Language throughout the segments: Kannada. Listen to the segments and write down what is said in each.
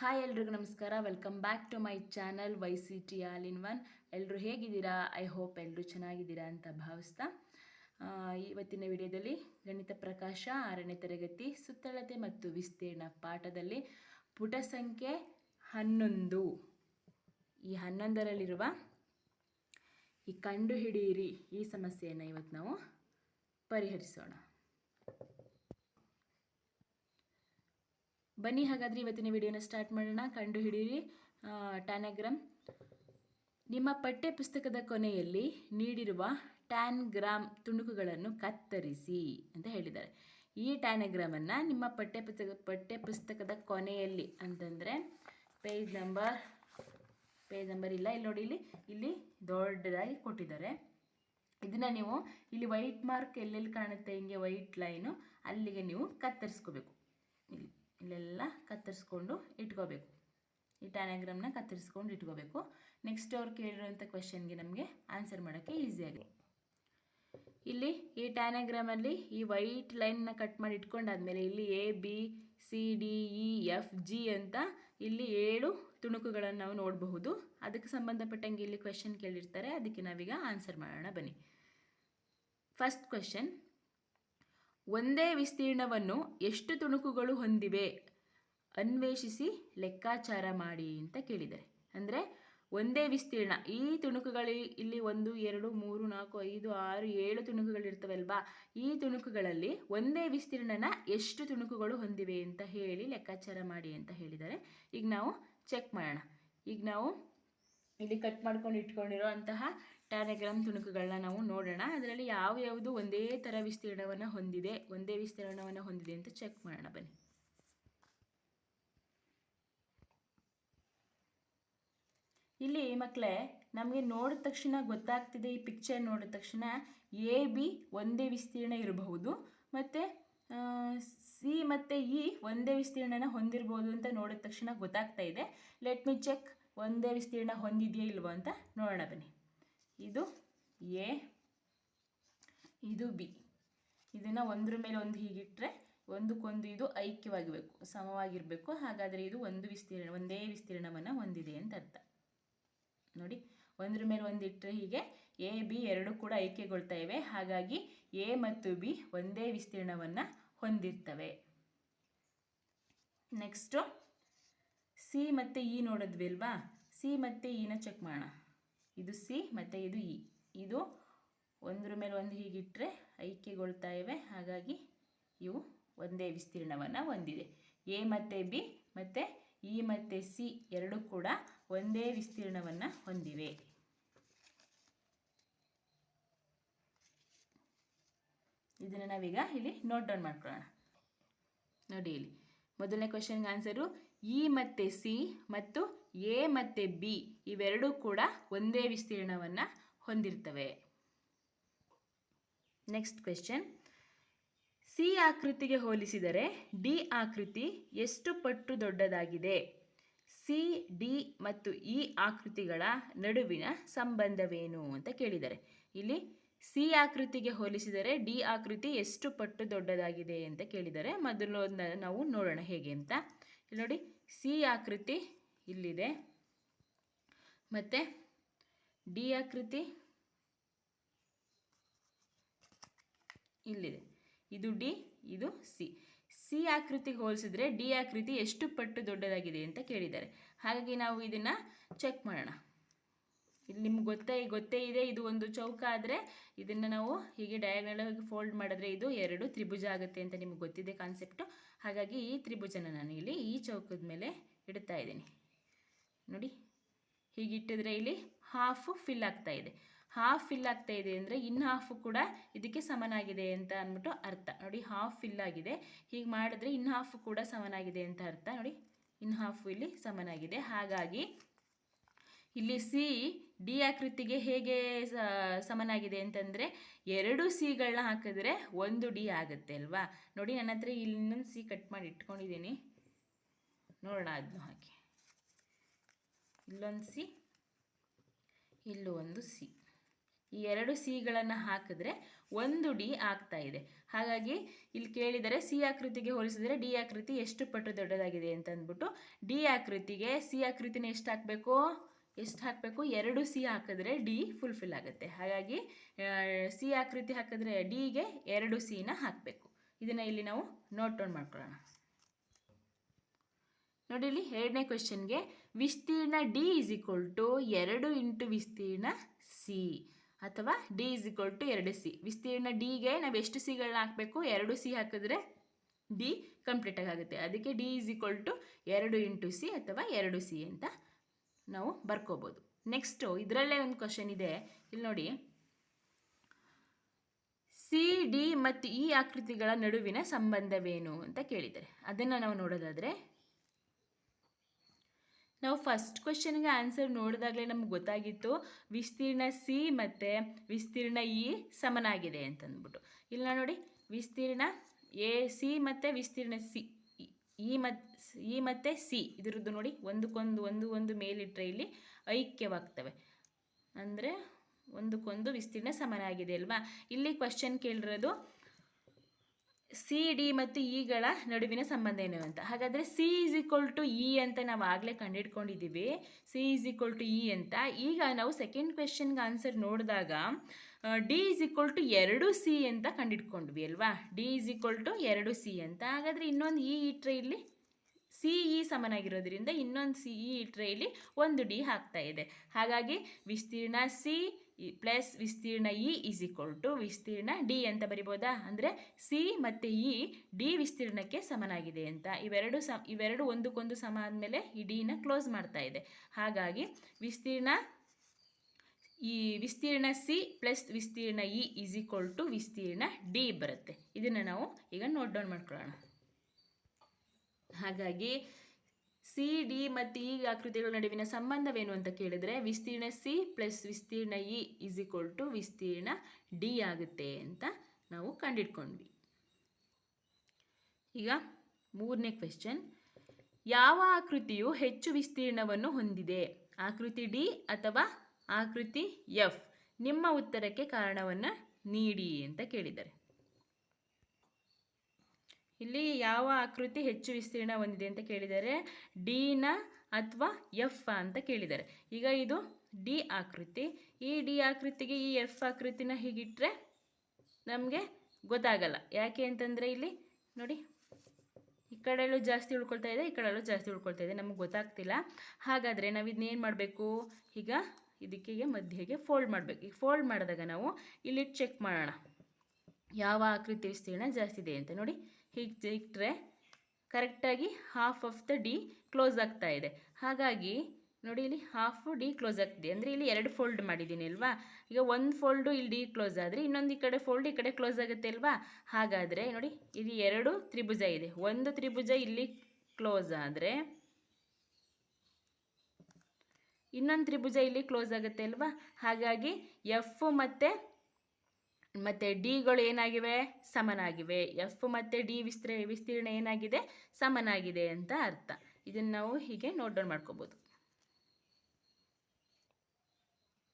ಹಾಯ್ ಎಲ್ರಿಗೂ ನಮಸ್ಕಾರ. Welcome back to my channel Y C T all in one ಎಲ್ಲರೂ ಹೇಗಿದ್ದೀರಾ? ಐ ಹೋಪ್ ಎಲ್ಲರೂ ಚೆನ್ನಾಗಿದ್ದೀರಾ ಅಂತ ಭಾವಿಸ್ತಾ. ಇವತ್ತಿನ ವಿಡಿಯೋದಲ್ಲಿ ಗಣಿತ ಪ್ರಕಾಶ, ಆರನೇ ತರಗತಿ, ಸುತ್ತಳತೆ ಮತ್ತು ವಿಸ್ತೀರ್ಣ ಪಾಠದಲ್ಲಿ ಪುಟ ಸಂಖ್ಯೆ ಹನ್ನೊಂದು. ಈ ಹನ್ನೊಂದರಲ್ಲಿರುವ ಈ ಕಂಡುಹಿಡಿಯಿರಿ ಈ ಸಮಸ್ಯೆಯನ್ನು ಇವತ್ತು ನಾವು ಪರಿಹರಿಸೋಣ. ಬನ್ನಿ, ಹಾಗಾದರೆ ಇವತ್ತಿನ ವಿಡಿಯೋನ ಸ್ಟಾರ್ಟ್ ಮಾಡೋಣ. ಕಂಡು ಹಿಡಿಯಿರಿ ಟ್ಯಾನಗ್ರಾಮ್ ನಿಮ್ಮ ಪಠ್ಯ ಪುಸ್ತಕದ ಕೊನೆಯಲ್ಲಿ ನೀಡಿರುವ ಟ್ಯಾನ್ಗ್ರಾಮ್ ತುಣುಕುಗಳನ್ನು ಕತ್ತರಿಸಿ ಅಂತ ಹೇಳಿದ್ದಾರೆ. ಈ ಟ್ಯಾನಗ್ರಾಮನ್ನು ನಿಮ್ಮ ಪಠ್ಯ ಪುಸ್ತಕ ಪಠ್ಯ ಪುಸ್ತಕದ ಕೊನೆಯಲ್ಲಿ ಅಂತಂದರೆ ಪೇಜ್ ನಂಬರ್ ಪೇಜ್ ನಂಬರ್ ಇಲ್ಲ. ಇಲ್ಲಿ ನೋಡಿ, ಇಲ್ಲಿ ಇಲ್ಲಿ ದೊಡ್ಡದಾಗಿ ಕೊಟ್ಟಿದ್ದಾರೆ. ಇದನ್ನು ನೀವು ಇಲ್ಲಿ ವೈಟ್ ಮಾರ್ಕ್ ಎಲ್ಲೆಲ್ಲಿ ಕಾಣುತ್ತೆ, ಹಿಂಗೆ ವೈಟ್ ಲೈನು ಅಲ್ಲಿಗೆ ನೀವು ಕತ್ತರಿಸ್ಕೋಬೇಕು. ಇಲ್ಲಿ. ಇಲ್ಲೆಲ್ಲ ಕತ್ತರಿಸ್ಕೊಂಡು ಇಟ್ಕೋಬೇಕು. ಈ ಟ್ಯಾನಾಗ್ರಾಮ್ನ ಕತ್ತರಿಸ್ಕೊಂಡು ಇಟ್ಕೋಬೇಕು. ನೆಕ್ಸ್ಟ್ ಅವ್ರು ಕೇಳಿರೋಂಥ ಕ್ವೆಶನ್ಗೆ ನಮಗೆ ಆನ್ಸರ್ ಮಾಡೋಕ್ಕೆ ಈಸಿಯಾಗಿ ಇಲ್ಲಿ ಈ ಟ್ಯಾನಾಗ್ರಾಮಲ್ಲಿ ಈ ವೈಟ್ ಲೈನ್ನ ಕಟ್ ಮಾಡಿ ಇಟ್ಕೊಂಡಾದ್ಮೇಲೆ ಇಲ್ಲಿ A B C D E F G ಅಂತ ಇಲ್ಲಿ ಏಳು ತುಣುಕುಗಳನ್ನು ನಾವು ನೋಡಬಹುದು. ಅದಕ್ಕೆ ಸಂಬಂಧಪಟ್ಟಂಗೆ ಇಲ್ಲಿ ಕ್ವೆಶನ್ ಕೇಳಿರ್ತಾರೆ. ಅದಕ್ಕೆ ನಾವೀಗ ಆನ್ಸರ್ ಮಾಡೋಣ ಬನ್ನಿ. ಫಸ್ಟ್ ಕ್ವೆಶನ್ ಒಂದೇ ವಿಸ್ತೀರ್ಣವನ್ನು ಎಷ್ಟು ತುಣುಕುಗಳು ಹೊಂದಿವೆ? ಅನ್ವೇಷಿಸಿ ಲೆಕ್ಕಾಚಾರ ಮಾಡಿ ಅಂತ ಕೇಳಿದ್ದಾರೆ. ಅಂದರೆ ಒಂದೇ ವಿಸ್ತೀರ್ಣ, ಈ ತುಣುಕುಗಳು ಇಲ್ಲಿ ಒಂದು, ಎರಡು, ಮೂರು, ನಾಲ್ಕು, ಐದು, ಆರು, ಏಳು ತುಣುಕುಗಳಿರ್ತವಲ್ವಾ ಈ ತುಣುಕುಗಳಲ್ಲಿ ಒಂದೇ ವಿಸ್ತೀರ್ಣನ ಎಷ್ಟು ತುಣುಕುಗಳು ಹೊಂದಿವೆ ಅಂತ ಹೇಳಿ ಲೆಕ್ಕಾಚಾರ ಮಾಡಿ ಅಂತ ಹೇಳಿದ್ದಾರೆ. ಈಗ ನಾವು ಚೆಕ್ ಮಾಡೋಣ. ಈಗ ನಾವು ಇಲ್ಲಿ ಕಟ್ ಮಾಡ್ಕೊಂಡು ಇಟ್ಕೊಂಡಿರೋ ಟ್ಯಾನಗ್ರಾಮ್ ತುಣುಕುಗಳನ್ನ ನಾವು ನೋಡೋಣ. ಅದರಲ್ಲಿ ಯಾವ ಯಾವುದು ಒಂದೇ ಥರ ವಿಸ್ತೀರ್ಣವನ್ನು ಹೊಂದಿದೆ, ಒಂದೇ ವಿಸ್ತೀರ್ಣವನ್ನು ಹೊಂದಿದೆ ಅಂತ ಚೆಕ್ ಮಾಡೋಣ, ಬನ್ನಿ. ಇಲ್ಲಿ ಮಕ್ಕಳೇ ನಮಗೆ ನೋಡಿದ ತಕ್ಷಣ ಗೊತ್ತಾಗ್ತಿದೆ, ಈ ಪಿಕ್ಚರ್ ನೋಡಿದ ತಕ್ಷಣ ಎ ಬಿ ಒಂದೇ ವಿಸ್ತೀರ್ಣ ಇರಬಹುದು, ಮತ್ತು ಸಿ ಮತ್ತು ಇ ಒಂದೇ ವಿಸ್ತೀರ್ಣನ ಹೊಂದಿರ್ಬೋದು ಅಂತ ನೋಡಿದ ತಕ್ಷಣ ಗೊತ್ತಾಗ್ತಾ ಇದೆ. ಲೆಟ್ ಮಿ ಚೆಕ್ ಒಂದೇ ವಿಸ್ತೀರ್ಣ ಹೊಂದಿದೆಯಾ ಇಲ್ವೋ ಅಂತ ನೋಡೋಣ, ಬನ್ನಿ. ಇದು ಎ, ಇದು ಬಿ. ಇದನ್ನು ಒಂದ್ರ ಮೇಲೆ ಒಂದು ಹೀಗಿಟ್ಟರೆ ಒಂದಕ್ಕೊಂದು ಇದು ಐಕ್ಯವಾಗಿರಬೇಕು ಸಮವಾಗಿರಬೇಕು. ಹಾಗಾದರೆ ಇದು ಒಂದು ವಿಸ್ತೀರ್ಣ, ಒಂದೇ ವಿಸ್ತೀರ್ಣವನ್ನು ಹೊಂದಿದೆ ಅಂತ ಅರ್ಥ. ನೋಡಿ, ಒಂದ್ರ ಮೇಲೆ ಒಂದು ಇಟ್ಟರೆ ಹೀಗೆ ಎ, ಬಿ ಎರಡು ಕೂಡ ಐಕ್ಯಗೊಳ್ತಾ ಇವೆ. ಹಾಗಾಗಿ ಎ ಮತ್ತು ಬಿ ಒಂದೇ ವಿಸ್ತೀರ್ಣವನ್ನು ಹೊಂದಿರ್ತವೆ. ನೆಕ್ಸ್ಟು ಸಿ ಮತ್ತು ಇ ನೋಡಿದ್ವಿ ಅಲ್ವಾ? ಸಿ ಮತ್ತು ಇನ ಚೆಕ್ ಮಾಡೋಣ. ಇದು ಸಿ ಮತ್ತು ಇದು ಇ. ಇದು ಒಂದರ ಮೇಲೆ ಒಂದು ಹೀಗಿಟ್ಟರೆ ಐಕ್ಯಗೊಳ್ತಾ ಇವೆ. ಹಾಗಾಗಿ ಇವು ಒಂದೇ ವಿಸ್ತೀರ್ಣವನ್ನು ಹೊಂದಿದೆ. ಎ ಮತ್ತು ಬಿ ಮತ್ತು ಇ ಮತ್ತು ಸಿ ಎರಡೂ ಕೂಡ ಒಂದೇ ವಿಸ್ತೀರ್ಣವನ್ನು ಹೊಂದಿವೆ. ಇದನ್ನು ನಾವೀಗ ಇಲ್ಲಿ ನೋಟ್ ಡೌನ್ ಮಾಡ್ಕೊಳ್ಳೋಣ. ನೋಡಿ ಇಲ್ಲಿ. ಮೊದಲನೇ ಕ್ವಶನ್ಗೆ ಆನ್ಸರು ಇ ಮತ್ತು ಸಿ ಮತ್ತು ಎ ಮತ್ತು ಬಿ ಇವೆರಡೂ ಕೂಡ ಒಂದೇ ವಿಸ್ತೀರ್ಣವನ್ನು ಹೊಂದಿರ್ತವೆ. ನೆಕ್ಸ್ಟ್ ಕ್ವೆಶನ್ ಸಿ ಆಕೃತಿಗೆ ಹೋಲಿಸಿದರೆ ಡಿ ಆಕೃತಿ ಎಷ್ಟು ಪಟ್ಟು ದೊಡ್ಡದಾಗಿದೆ? ಸಿ, ಡಿ ಮತ್ತು ಇ ಆಕೃತಿಗಳ ನಡುವಿನ ಸಂಬಂಧವೇನು ಅಂತ ಕೇಳಿದ್ದಾರೆ ಇಲ್ಲಿ ಸಿ ಆಕೃತಿಗೆ ಹೋಲಿಸಿದರೆ ಡಿ ಆಕೃತಿ ಎಷ್ಟು ಪಟ್ಟು ದೊಡ್ಡದಾಗಿದೆ ಅಂತ ಕೇಳಿದ್ದಾರೆ ಮೊದಲು ನಾವು ನೋಡೋಣ ಹೇಗೆ ಅಂತ. ಇಲ್ಲಿ ನೋಡಿ, ಸಿ ಆಕೃತಿ ಇಲ್ಲಿದೆ. ಮತ್ತು ಡಿ ಆಕೃತಿ ಇಲ್ಲಿದೆ. ಇದು ಡಿ, ಇದು ಸಿ. ಸಿ ಆಕೃತಿಗೆ ಹೋಲಿಸಿದ್ರೆ ಡಿ ಆಕೃತಿ ಎಷ್ಟು ಪಟ್ಟು ದೊಡ್ಡದಾಗಿದೆ ಅಂತ ಕೇಳಿದ್ದಾರೆ. ಹಾಗಾಗಿ ನಾವು ಇದನ್ನು ಚೆಕ್ ಮಾಡೋಣ. ಇಲ್ಲಿ ನಿಮ್ಗೆ ಗೊತ್ತೇ ಗೊತ್ತೇ ಇದೆ, ಇದು ಒಂದು ಚೌಕ ಆದರೆ ಇದನ್ನು ನಾವು ಹೀಗೆ ಡಯಾಗ್ನಲಾಗಿ ಫೋಲ್ಡ್ ಮಾಡಿದ್ರೆ ಇದು ಎರಡು ತ್ರಿಭುಜ ಆಗುತ್ತೆ ಅಂತ ನಿಮ್ಗೆ ಗೊತ್ತಿದೆ ಕಾನ್ಸೆಪ್ಟು ಹಾಗಾಗಿ ಈ ತ್ರಿಭುಜನ ನಾನು ಇಲ್ಲಿ ಈ ಚೌಕದ ಮೇಲೆ ಇಡ್ತಾ ಇದ್ದೀನಿ. ನೋಡಿ, ಹೀಗಿಟ್ಟಿದ್ರೆ ಇಲ್ಲಿ ಹಾಫು ಫಿಲ್ ಆಗ್ತಾ ಇದೆ. ಹಾಫ್ ಫಿಲ್ ಆಗ್ತಾ ಇದೆ ಅಂದರೆ ಇನ್ ಹಾಫು ಕೂಡ ಇದಕ್ಕೆ ಸಮನಾಗಿದೆ ಅಂತ ಅಂದ್ಬಿಟ್ಟು ಅರ್ಥ. ನೋಡಿ ಹಾಫ್ ಫಿಲ್ ಆಗಿದೆ. ಹೀಗೆ ಮಾಡಿದ್ರೆ ಇನ್ ಹಾಫು ಕೂಡ ಸಮನಾಗಿದೆ ಅಂತ ಅರ್ಥ. ನೋಡಿ, ಇನ್ ಹಾಫು ಇಲ್ಲಿ ಸಮನಾಗಿದೆ. ಹಾಗಾಗಿ ಇಲ್ಲಿ ಸಿ ಡಿ ಆಕೃತಿಗೆ ಹೇಗೆ ಸಮನಾಗಿದೆ ಅಂತಂದರೆ ಎರಡು ಸಿಗಳನ್ನ ಹಾಕಿದ್ರೆ ಒಂದು ಡಿ ಆಗುತ್ತೆ ಅಲ್ವಾ? ನೋಡಿ, ನನ್ನ ಹತ್ರ ಇಲ್ಲಿ ಇನ್ನೊಂದು ಸಿ ಕಟ್ ಮಾಡಿ ಇಟ್ಕೊಂಡಿದ್ದೀನಿ. ನೋಡೋಣ ಅದನ್ನು ಹಾಕಿ. ಇಲ್ಲೊಂದು ಸಿ, ಇಲ್ಲೂ ಒಂದು ಸಿ. ಈ ಎರಡು ಸಿಗಳನ್ನು ಹಾಕಿದ್ರೆ ಒಂದು ಡಿ ಆಗ್ತಾ ಇದೆ. ಹಾಗಾಗಿ ಇಲ್ಲಿ ಕೇಳಿದರೆ ಸಿ ಆಕೃತಿಗೆ ಹೋಲಿಸಿದರೆ ಡಿ ಆಕೃತಿ ಎಷ್ಟು ಪಟ್ಟು ದೊಡ್ಡದಾಗಿದೆ ಅಂತ ಅಂದ್ಬಿಟ್ಟು ಡಿ ಆಕೃತಿಗೆ ಸಿ ಆಕೃತಿನ ಎಷ್ಟು ಹಾಕಬೇಕು? ಎಷ್ಟು ಹಾಕಬೇಕು? ಎರಡು ಸಿ ಹಾಕಿದ್ರೆ ಡಿ ಫುಲ್ಫಿಲ್ ಆಗುತ್ತೆ. ಹಾಗಾಗಿ ಸಿ ಆಕೃತಿ ಹಾಕಿದ್ರೆ ಡಿಗೆ ಎರಡು ಸಿನ ಹಾಕಬೇಕು. ಇದನ್ನು ಇಲ್ಲಿ ನಾವು ನೋಟ್ ಡೌನ್ ಮಾಡ್ಕೊಳ್ಳೋಣ. ನೋಡಿ ಇಲ್ಲಿ ಎರಡನೇ ಕ್ವೆಶನ್ಗೆ ವಿಸ್ತೀರ್ಣ ಡಿ ಇಸ್ ಈಕ್ವಲ್ ಟು ಎರಡು ಇಂಟು ವಿಸ್ತೀರ್ಣ ಸಿ ಅಥವಾ ಡಿ ಇಸ್ ಈಕ್ವಲ್ ಟು ಎರಡು ಸಿ ವಿಸ್ತೀರ್ಣ ಡಿಗೆ ನಾವು ಎಷ್ಟು ಸಿಗಳನ್ನ ಹಾಕಬೇಕು? ಎರಡು ಸಿ ಹಾಕಿದ್ರೆ ಡಿ ಕಂಪ್ಲೀಟಾಗಿ ಆಗುತ್ತೆ ಅದಕ್ಕೆ ಡಿ ಇಸ್ ಈಕ್ವಲ್ ಟು ಎರಡು ಇಂಟು ಸಿ ಅಥವಾ ಎರಡು ಸಿ ಅಂತ ನಾವು ಬರ್ಕೋಬೋದು. ನೆಕ್ಸ್ಟು ಇದರಲ್ಲೇ ಒಂದು ಕ್ವಶನ್ ಇದೆ. ಇಲ್ಲಿ ನೋಡಿ. ಸಿ ಡಿ ಮತ್ತು ಈ ಆಕೃತಿಗಳ ನಡುವಿನ ಸಂಬಂಧವೇನು ಅಂತ ಕೇಳಿದ್ದಾರೆ. ಅದನ್ನು ನಾವು ನೋಡೋದಾದರೆ ನಾವು ಫಸ್ಟ್ ಕ್ವಶನ್ಗೆ ಆನ್ಸರ್ ನೋಡಿದಾಗಲೇ ನಮ್ಗೆ ಗೊತ್ತಾಗಿತ್ತು. ವಿಸ್ತೀರ್ಣ ಸಿ ಮತ್ತು ವಿಸ್ತೀರ್ಣ ಇ ಸಮನಾಗಿದೆ ಅಂತಂದ್ಬಿಟ್ಟು. ಇಲ್ಲ ನೋಡಿ, ವಿಸ್ತೀರ್ಣ ಎ ಸಿ ಮತ್ತು ವಿಸ್ತೀರ್ಣ ಸಿ ಇ ಮತ್ ಇ ಮತ್ತು ಸಿ ಇದರದ್ದು ನೋಡಿ, ಒಂದಕ್ಕೊಂದು, ಒಂದು ಒಂದು ಮೇಲಿಟ್ಟರೆ ಇಲ್ಲಿ ಐಕ್ಯವಾಗ್ತವೆ. ಅಂದರೆ ಒಂದಕ್ಕೊಂದು ವಿಸ್ತೀರ್ಣ ಸಮನಾಗಿದೆ ಅಲ್ವಾ? ಇಲ್ಲಿ ಕ್ವಶನ್ ಕೇಳಿರೋದು ಸಿ ಡಿ ಮತ್ತು ಇಗಳ ನಡುವಿನ ಸಂಬಂಧ ಏನು ಅಂತ. ಹಾಗಾದರೆ C is equal to E ಅಂತ ನಾವು ಆಗಲೇ ಕಂಡುಹಿಡ್ಕೊಂಡಿದ್ದೀವಿ C is equal to E ಅಂತ. ಈಗ ನಾವು ಸೆಕೆಂಡ್ ಕ್ವೆಶನ್ಗೆ ಆನ್ಸರ್ ನೋಡಿದಾಗ ಡಿ ಈಸ್ ಈಕ್ವಲ್ ಟು ಎರಡು ಸಿ ಅಂತ ಕಂಡುಹಿಡ್ಕೊಂಡ್ವಿ ಅಲ್ವಾ? ಡಿ ಈಸ್ ಈಕ್ವಲ್ ಟು ಎರಡು ಸಿ ಅಂತ. ಹಾಗಾದರೆ ಇನ್ನೊಂದು ಇ ಇಟ್ರೆ ಇಲ್ಲಿ ಸಿ ಇ ಸಮನಾಗಿರೋದ್ರಿಂದ ಇನ್ನೊಂದು ಸಿ ಇ ಇಟ್ರೆ ಇಲ್ಲಿ ಒಂದು ಡಿ ಹಾಕ್ತಾ ಇದೆ. ಹಾಗಾಗಿ ವಿಸ್ತೀರ್ಣ ಸಿ ಪ್ಲಸ್ ವಿಸ್ತೀರ್ಣ ಇ ಈಸ್ ಈಕ್ವಲ್ ಟು ವಿಸ್ತೀರ್ಣ ಡಿ ಅಂತ ಬರಿಬೋದಾ? ಅಂದರೆ ಸಿ ಮತ್ತು ಇ ಡಿ ವಿಸ್ತೀರ್ಣಕ್ಕೆ ಸಮನಾಗಿದೆ ಅಂತ. ಇವೆರಡು ಸಮ, ಇವೆರಡು ಒಂದಕ್ಕೊಂದು ಸಮ ಆದಮೇಲೆ ಈ ಡಿನ ಕ್ಲೋಸ್ ಮಾಡ್ತಾ ಇದೆ. ಹಾಗಾಗಿ ವಿಸ್ತೀರ್ಣ ಈ ವಿಸ್ತೀರ್ಣ ಸಿ ಪ್ಲಸ್ ವಿಸ್ತೀರ್ಣ ಇ ಈಸ್ ಈಕ್ವಲ್ ಟು ವಿಸ್ತೀರ್ಣ ಡಿ ಬರುತ್ತೆ. ಇದನ್ನು ನಾವು ಈಗ ನೋಟ್ ಡೌನ್ ಮಾಡ್ಕೊಳ್ಳೋಣ. ಹಾಗಾಗಿ ಸಿ, ಡಿ ಮತ್ತು ಈ ಆಕೃತಿಗಳ ನಡುವಿನ ಸಂಬಂಧವೇನು ಅಂತ ಕೇಳಿದರೆ ವಿಸ್ತೀರ್ಣ ಸಿ ಪ್ಲಸ್ ವಿಸ್ತೀರ್ಣ ಇ ಇಸ್ ಈಕ್ವಲ್ ಟು ವಿಸ್ತೀರ್ಣ ಡಿ ಆಗುತ್ತೆ ಅಂತ ನಾವು ಕಂಡಿಟ್ಕೊಂಡ್ವಿ. ಈಗ ಮೂರನೇ ಕ್ವೆಶ್ಚನ್ ಯಾವ ಆಕೃತಿಯು ಹೆಚ್ಚು ವಿಸ್ತೀರ್ಣವನ್ನು ಹೊಂದಿದೆ? ಆಕೃತಿ ಡಿ ಅಥವಾ ಆಕೃತಿ ಎಫ್? ನಿಮ್ಮ ಉತ್ತರಕ್ಕೆ ಕಾರಣವನ್ನು ನೀಡಿ ಅಂತ ಕೇಳಿದ್ದಾರೆ. ಇಲ್ಲಿ ಯಾವ ಆಕೃತಿ ಹೆಚ್ಚು ವಿಸ್ತೀರ್ಣ ಹೊಂದಿದೆ ಅಂತ ಕೇಳಿದ್ದಾರೆ ಡಿನ ಅಥವಾ ಎಫ್ ಅಂತ ಕೇಳಿದ್ದಾರೆ ಈಗ ಇದು ಡಿ ಆಕೃತಿ. ಈ ಡಿ ಆಕೃತಿಗೆ ಈ ಎಫ್ ಆಕೃತಿನ ಹೀಗಿಟ್ಟರೆ ನಮಗೆ ಗೊತ್ತಾಗಲ್ಲ. ಯಾಕೆ ಅಂತಂದರೆ ಇಲ್ಲಿ ನೋಡಿ, ಈ ಕಡೆಯಲ್ಲೂ ಜಾಸ್ತಿ ಉಳ್ಕೊಳ್ತಾ ಇದೆ, ಈ ಕಡೆಯಲ್ಲೂ ಜಾಸ್ತಿ ಉಳ್ಕೊಳ್ತಾ ಇದೆ. ನಮಗೆ ಗೊತ್ತಾಗ್ತಿಲ್ಲ. ಹಾಗಾದರೆ ನಾವು ಇದನ್ನೇನು ಮಾಡಬೇಕು? ಈಗ ಇದಕ್ಕೆ ಮಧ್ಯೆಗೆ ಫೋಲ್ಡ್ ಮಾಡಬೇಕು. ಈಗ ಫೋಲ್ಡ್ ಮಾಡಿದಾಗ ನಾವು ಇಲ್ಲಿ ಚೆಕ್ ಮಾಡೋಣ. ಯಾವ ಆಕೃತಿ ವಿಸ್ತೀರ್ಣ ಜಾಸ್ತಿ ಇದೆ ಅಂತ. ನೋಡಿ ಹೀಗೆ ಇಟ್ಟರೆ ಕರೆಕ್ಟಾಗಿ half of the D close ಆಗ್ತಾ ಇದೆ. ಹಾಗಾಗಿ ನೋಡಿ ಇಲ್ಲಿ ಹಾಫ್ ಡಿ ಕ್ಲೋಸ್ ಆಗ್ತಿದೆ. ಅಂದರೆ ಇಲ್ಲಿ ಎರಡು ಫೋಲ್ಡ್ ಮಾಡಿದ್ದೀನಿ ಅಲ್ವಾ? ಈಗ ಒಂದು ಫೋಲ್ಡು ಇಲ್ಲಿ ಡಿ ಕ್ಲೋಸ್ ಆದರೆ ಇನ್ನೊಂದು ಈ ಕಡೆ ಫೋಲ್ಡ್ ಈ ಕಡೆ ಕ್ಲೋಸ್ ಆಗುತ್ತೆ ಅಲ್ವಾ? ಹಾಗಾದರೆ ನೋಡಿ ಇಲ್ಲಿ ಎರಡು ತ್ರಿಭುಜ ಇದೆ. ಒಂದು ತ್ರಿಭುಜ ಇಲ್ಲಿ ಕ್ಲೋಸ್ ಆದರೆ ಇನ್ನೊಂದು ತ್ರಿಭುಜ ಇಲ್ಲಿ ಕ್ಲೋಸ್ ಆಗುತ್ತೆ ಅಲ್ವಾ? ಹಾಗಾಗಿ ಎಫ್ ಮತ್ತು ಮತ್ತು ಡಿಗಳು ಏನಾಗಿವೆ? ಸಮನಾಗಿವೆ. ಎಫ್ ಮತ್ತು ಡಿ ವಿಸ್ತೀರ್, ವಿಸ್ತೀರ್ಣ ಏನಾಗಿದೆ? ಸಮನಾಗಿದೆ ಅಂತ ಅರ್ಥ. ಇದನ್ನು ನಾವು ಹೀಗೆ ನೋಟ್ ಡೌನ್ ಮಾಡ್ಕೋಬೋದು.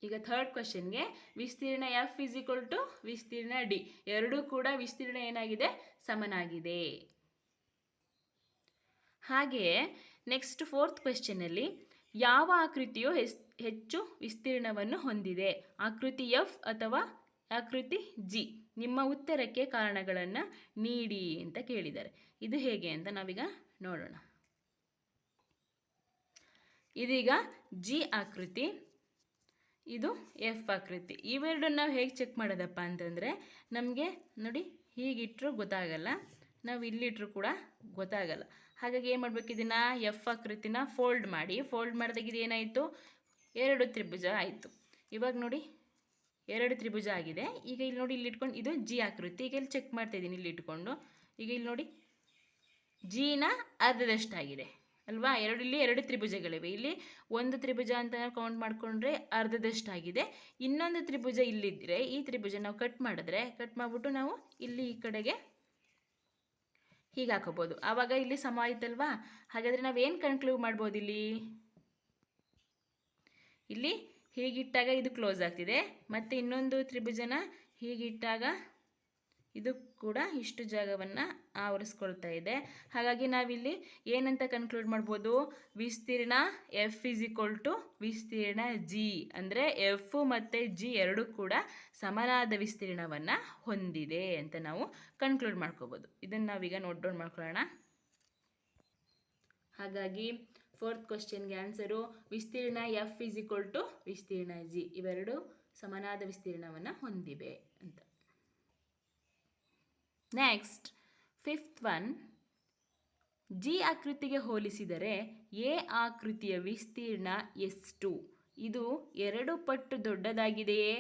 ಈಗ ಥರ್ಡ್ ಕ್ವಶನ್ಗೆ ವಿಸ್ತೀರ್ಣ ಎಫ್ ಇಸ್ ಈಕ್ವಲ್ ಟು ವಿಸ್ತೀರ್ಣ ಡಿ. ಎರಡೂ ಕೂಡ ವಿಸ್ತೀರ್ಣ ಏನಾಗಿದೆ? ಸಮನಾಗಿದೆ. ಹಾಗೆಯೇ ನೆಕ್ಸ್ಟ್ ಫೋರ್ತ್ ಕ್ವೆಶ್ಚನಲ್ಲಿ ಯಾವ ಆಕೃತಿಯು ಹೆಚ್ಚು ವಿಸ್ತೀರ್ಣವನ್ನು ಹೊಂದಿದೆ? ಆಕೃತಿ ಎಫ್ ಅಥವಾ ಆಕೃತಿ ಜಿ. ನಿಮ್ಮ ಉತ್ತರಕ್ಕೆ ಕಾರಣಗಳನ್ನು ನೀಡಿ ಅಂತ ಕೇಳಿದ್ದಾರೆ. ಇದು ಹೇಗೆ ಅಂತ ನಾವೀಗ ನೋಡೋಣ. ಇದೀಗ ಜಿ ಆಕೃತಿ, ಇದು ಎಫ್ ಆಕೃತಿ. ಇವೆರಡು ನಾವು ಹೇಗೆ ಚೆಕ್ ಮಾಡೋದಪ್ಪ ಅಂತಂದರೆ, ನಮಗೆ ನೋಡಿ ಹೀಗಿಟ್ಟರು ಗೊತ್ತಾಗಲ್ಲ. ನಾವು ಇಲ್ಲಿಟ್ಟರು ಕೂಡ ಗೊತ್ತಾಗಲ್ಲ. ಹಾಗಾಗಿ ಏನು ಮಾಡಬೇಕು ಇದನ್ನು ಎಫ್ ಆಕೃತಿನ ಫೋಲ್ಡ್ ಮಾಡಿ ಫೋಲ್ಡ್ ಮಾಡಿದಾಗ ಇದು ಏನಾಯಿತು ಎರಡು ತ್ರಿಭುಜ ಆಯಿತು. ಇವಾಗ ನೋಡಿ ಎರಡು ತ್ರಿಭುಜ ಆಗಿದೆ. ಈಗ ಇಲ್ಲಿ ನೋಡಿ ಇಲ್ಲಿ ಇಟ್ಕೊಂಡು ಇದು ಜಿ ಆಕೃತಿ. ಈಗ ಇಲ್ಲಿ ಚೆಕ್ ಮಾಡ್ತಾ ಇದ್ದೀನಿ ಇಲ್ಲಿ ಇಟ್ಕೊಂಡು. ಈಗ ಇಲ್ಲಿ ನೋಡಿ ಜಿನ ಅರ್ಧದಷ್ಟಾಗಿದೆ. ಅಲ್ವಾ? ಎರಡು ಇಲ್ಲಿ ಎರಡು ತ್ರಿಭುಜಗಳಿವೆ. ಇಲ್ಲಿ ಒಂದು ತ್ರಿಭುಜ ಅಂತ ಕೌಂಟ್ ಮಾಡಿಕೊಂಡ್ರೆ ಅರ್ಧದಷ್ಟಾಗಿದೆ. ಇನ್ನೊಂದು ತ್ರಿಭುಜ ಇಲ್ಲಿದ್ದರೆ ಈ ತ್ರಿಭುಜ ನಾವು ಕಟ್ ಮಾಡಿದ್ರೆ ಕಟ್ ಮಾಡಿಬಿಟ್ಟು ನಾವು ಇಲ್ಲಿ ಈ ಕಡೆಗೆ ಹೀಗೆ ಹಾಕೋಬೋದು ಆವಾಗ ಇಲ್ಲಿ ಸಮ ಆಯ್ತಲ್ವಾ? ಹಾಗಾದರೆ ನಾವೇನು ಕನ್ಕ್ಲೂಡ್ ಮಾಡ್ಬೋದು ಇಲ್ಲಿ? ಇಲ್ಲಿ ಹೀಗಿಟ್ಟಾಗ ಇದು ಕ್ಲೋಸ್ ಆಗ್ತಿದೆ. ಮತ್ತು ಇನ್ನೊಂದು ತ್ರಿಭುಜನ ಹೀಗಿಟ್ಟಾಗ ಇದು ಕೂಡ ಇಷ್ಟು ಜಾಗವನ್ನು ಆವರಿಸ್ಕೊಳ್ತಾ ಇದೆ. ಹಾಗಾಗಿ ನಾವಿಲ್ಲಿ ಏನಂತ ಕನ್ಕ್ಲೂಡ್ ಮಾಡ್ಬೋದು? ವಿಸ್ತೀರ್ಣ ಎಫ್ ಇಸ್ ಈಕ್ವಲ್ ಟು ವಿಸ್ತೀರ್ಣ ಜಿ ಅಂದರೆ ಎಫ್ ಮತ್ತು ಜಿ ಎರಡೂ ಕೂಡ ಸಮನಾದ ವಿಸ್ತೀರ್ಣವನ್ನು ಹೊಂದಿದೆ ಅಂತ ನಾವು ಕನ್ಕ್ಲೂಡ್ ಮಾಡ್ಕೋಬೋದು. ಇದನ್ನು ನಾವೀಗ ನೋಟ್ ಡೌನ್ ಮಾಡ್ಕೊಳ್ಳೋಣ. ಹಾಗಾಗಿ ಫೋರ್ತ್ ಕ್ವಶನ್ಗೆ ಆನ್ಸರು ವಿಸ್ತೀರ್ಣ ಎಫ್ ಇಸ್ ಈಕ್ವಲ್ ಟು ವಿಸ್ತೀರ್ಣ ಜಿ ಇವೆರಡು ಸಮನಾದ ವಿಸ್ತೀರ್ಣವನ್ನು ಹೊಂದಿವೆ ಅಂತ. ನೆಕ್ಸ್ಟ್ ಫಿಫ್ತ್ ಒನ್ ಜಿ ಆಕೃತಿಗೆ ಹೋಲಿಸಿದರೆ ಎ ಆಕೃತಿಯ ವಿಸ್ತೀರ್ಣ ಎಷ್ಟು? ಇದು ಎರಡು ಪಟ್ಟು ದೊಡ್ಡದಾಗಿದೆಯೇ?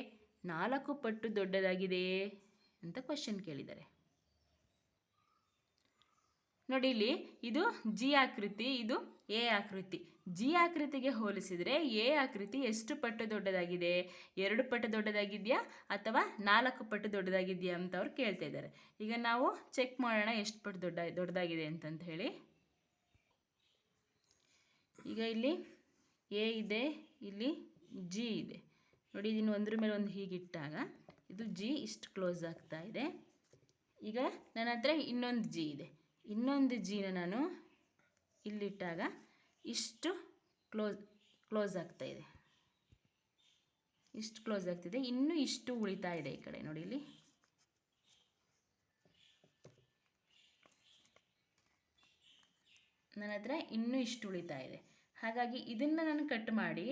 ನಾಲ್ಕು ಪಟ್ಟು ದೊಡ್ಡದಾಗಿದೆಯೇ? ಅಂತ ಕ್ವಶನ್ ಕೇಳಿದ್ದಾರೆ ನೋಡಿ ಇಲ್ಲಿ, ಇದು ಜಿ ಆಕೃತಿ, ಇದು ಎ ಆಕೃತಿ. ಜಿ ಆಕೃತಿಗೆ ಹೋಲಿಸಿದರೆ ಎ ಆಕೃತಿ ಎಷ್ಟು ಪಟ್ಟು ದೊಡ್ಡದಾಗಿದೆ? ಎರಡು ಪಟ್ಟು ದೊಡ್ಡದಾಗಿದೆಯಾ ಅಥವಾ ನಾಲ್ಕು ಪಟ್ಟು ದೊಡ್ಡದಾಗಿದೆಯಾ ಅಂತ ಅವ್ರು ಕೇಳ್ತಾ ಇದ್ದಾರೆ. ಈಗ ನಾವು ಚೆಕ್ ಮಾಡೋಣ ಎಷ್ಟು ಪಟ್ಟು ದೊಡ್ಡ, ದೊಡ್ಡದಾಗಿದೆ ಅಂತಂತ ಹೇಳಿ. ಈಗ ಇಲ್ಲಿ ಎ ಇದೆ, ಇಲ್ಲಿ ಜಿ ಇದೆ. ನೋಡಿ, ಇದನ್ನು ಒಂದ್ರ ಮೇಲೆ ಒಂದು ಹೀಗಿಟ್ಟಾಗ ಇದು ಜಿ ಇಷ್ಟು ಕ್ಲೋಸ್ ಆಗ್ತಾ ಇದೆ. ಈಗ ನನ್ನ ಹತ್ರ ಇನ್ನೊಂದು ಜಿ ಇದೆ. ಇನ್ನೊಂದು ಜಿನ ನಾನು ಇಲ್ಲಿಟ್ಟಾಗ ಇಷ್ಟು ಕ್ಲೋಸ್ ಕ್ಲೋಸ್ ಆಗ್ತಾ ಇದೆ. ಇಷ್ಟು ಕ್ಲೋಸ್ ಆಗ್ತಿದೆ. ಇನ್ನೂ ಇಷ್ಟು ಉಳಿತಾ ಇದೆ ಈ ಕಡೆ ನೋಡಿ ಇಲ್ಲಿ. ನನ್ನ ಹತ್ರ ಇನ್ನೂ ಇಷ್ಟು ಉಳಿತಾ ಇದೆ. ಹಾಗಾಗಿ ಇದನ್ನು ನಾನು ಕಟ್ ಮಾಡಿ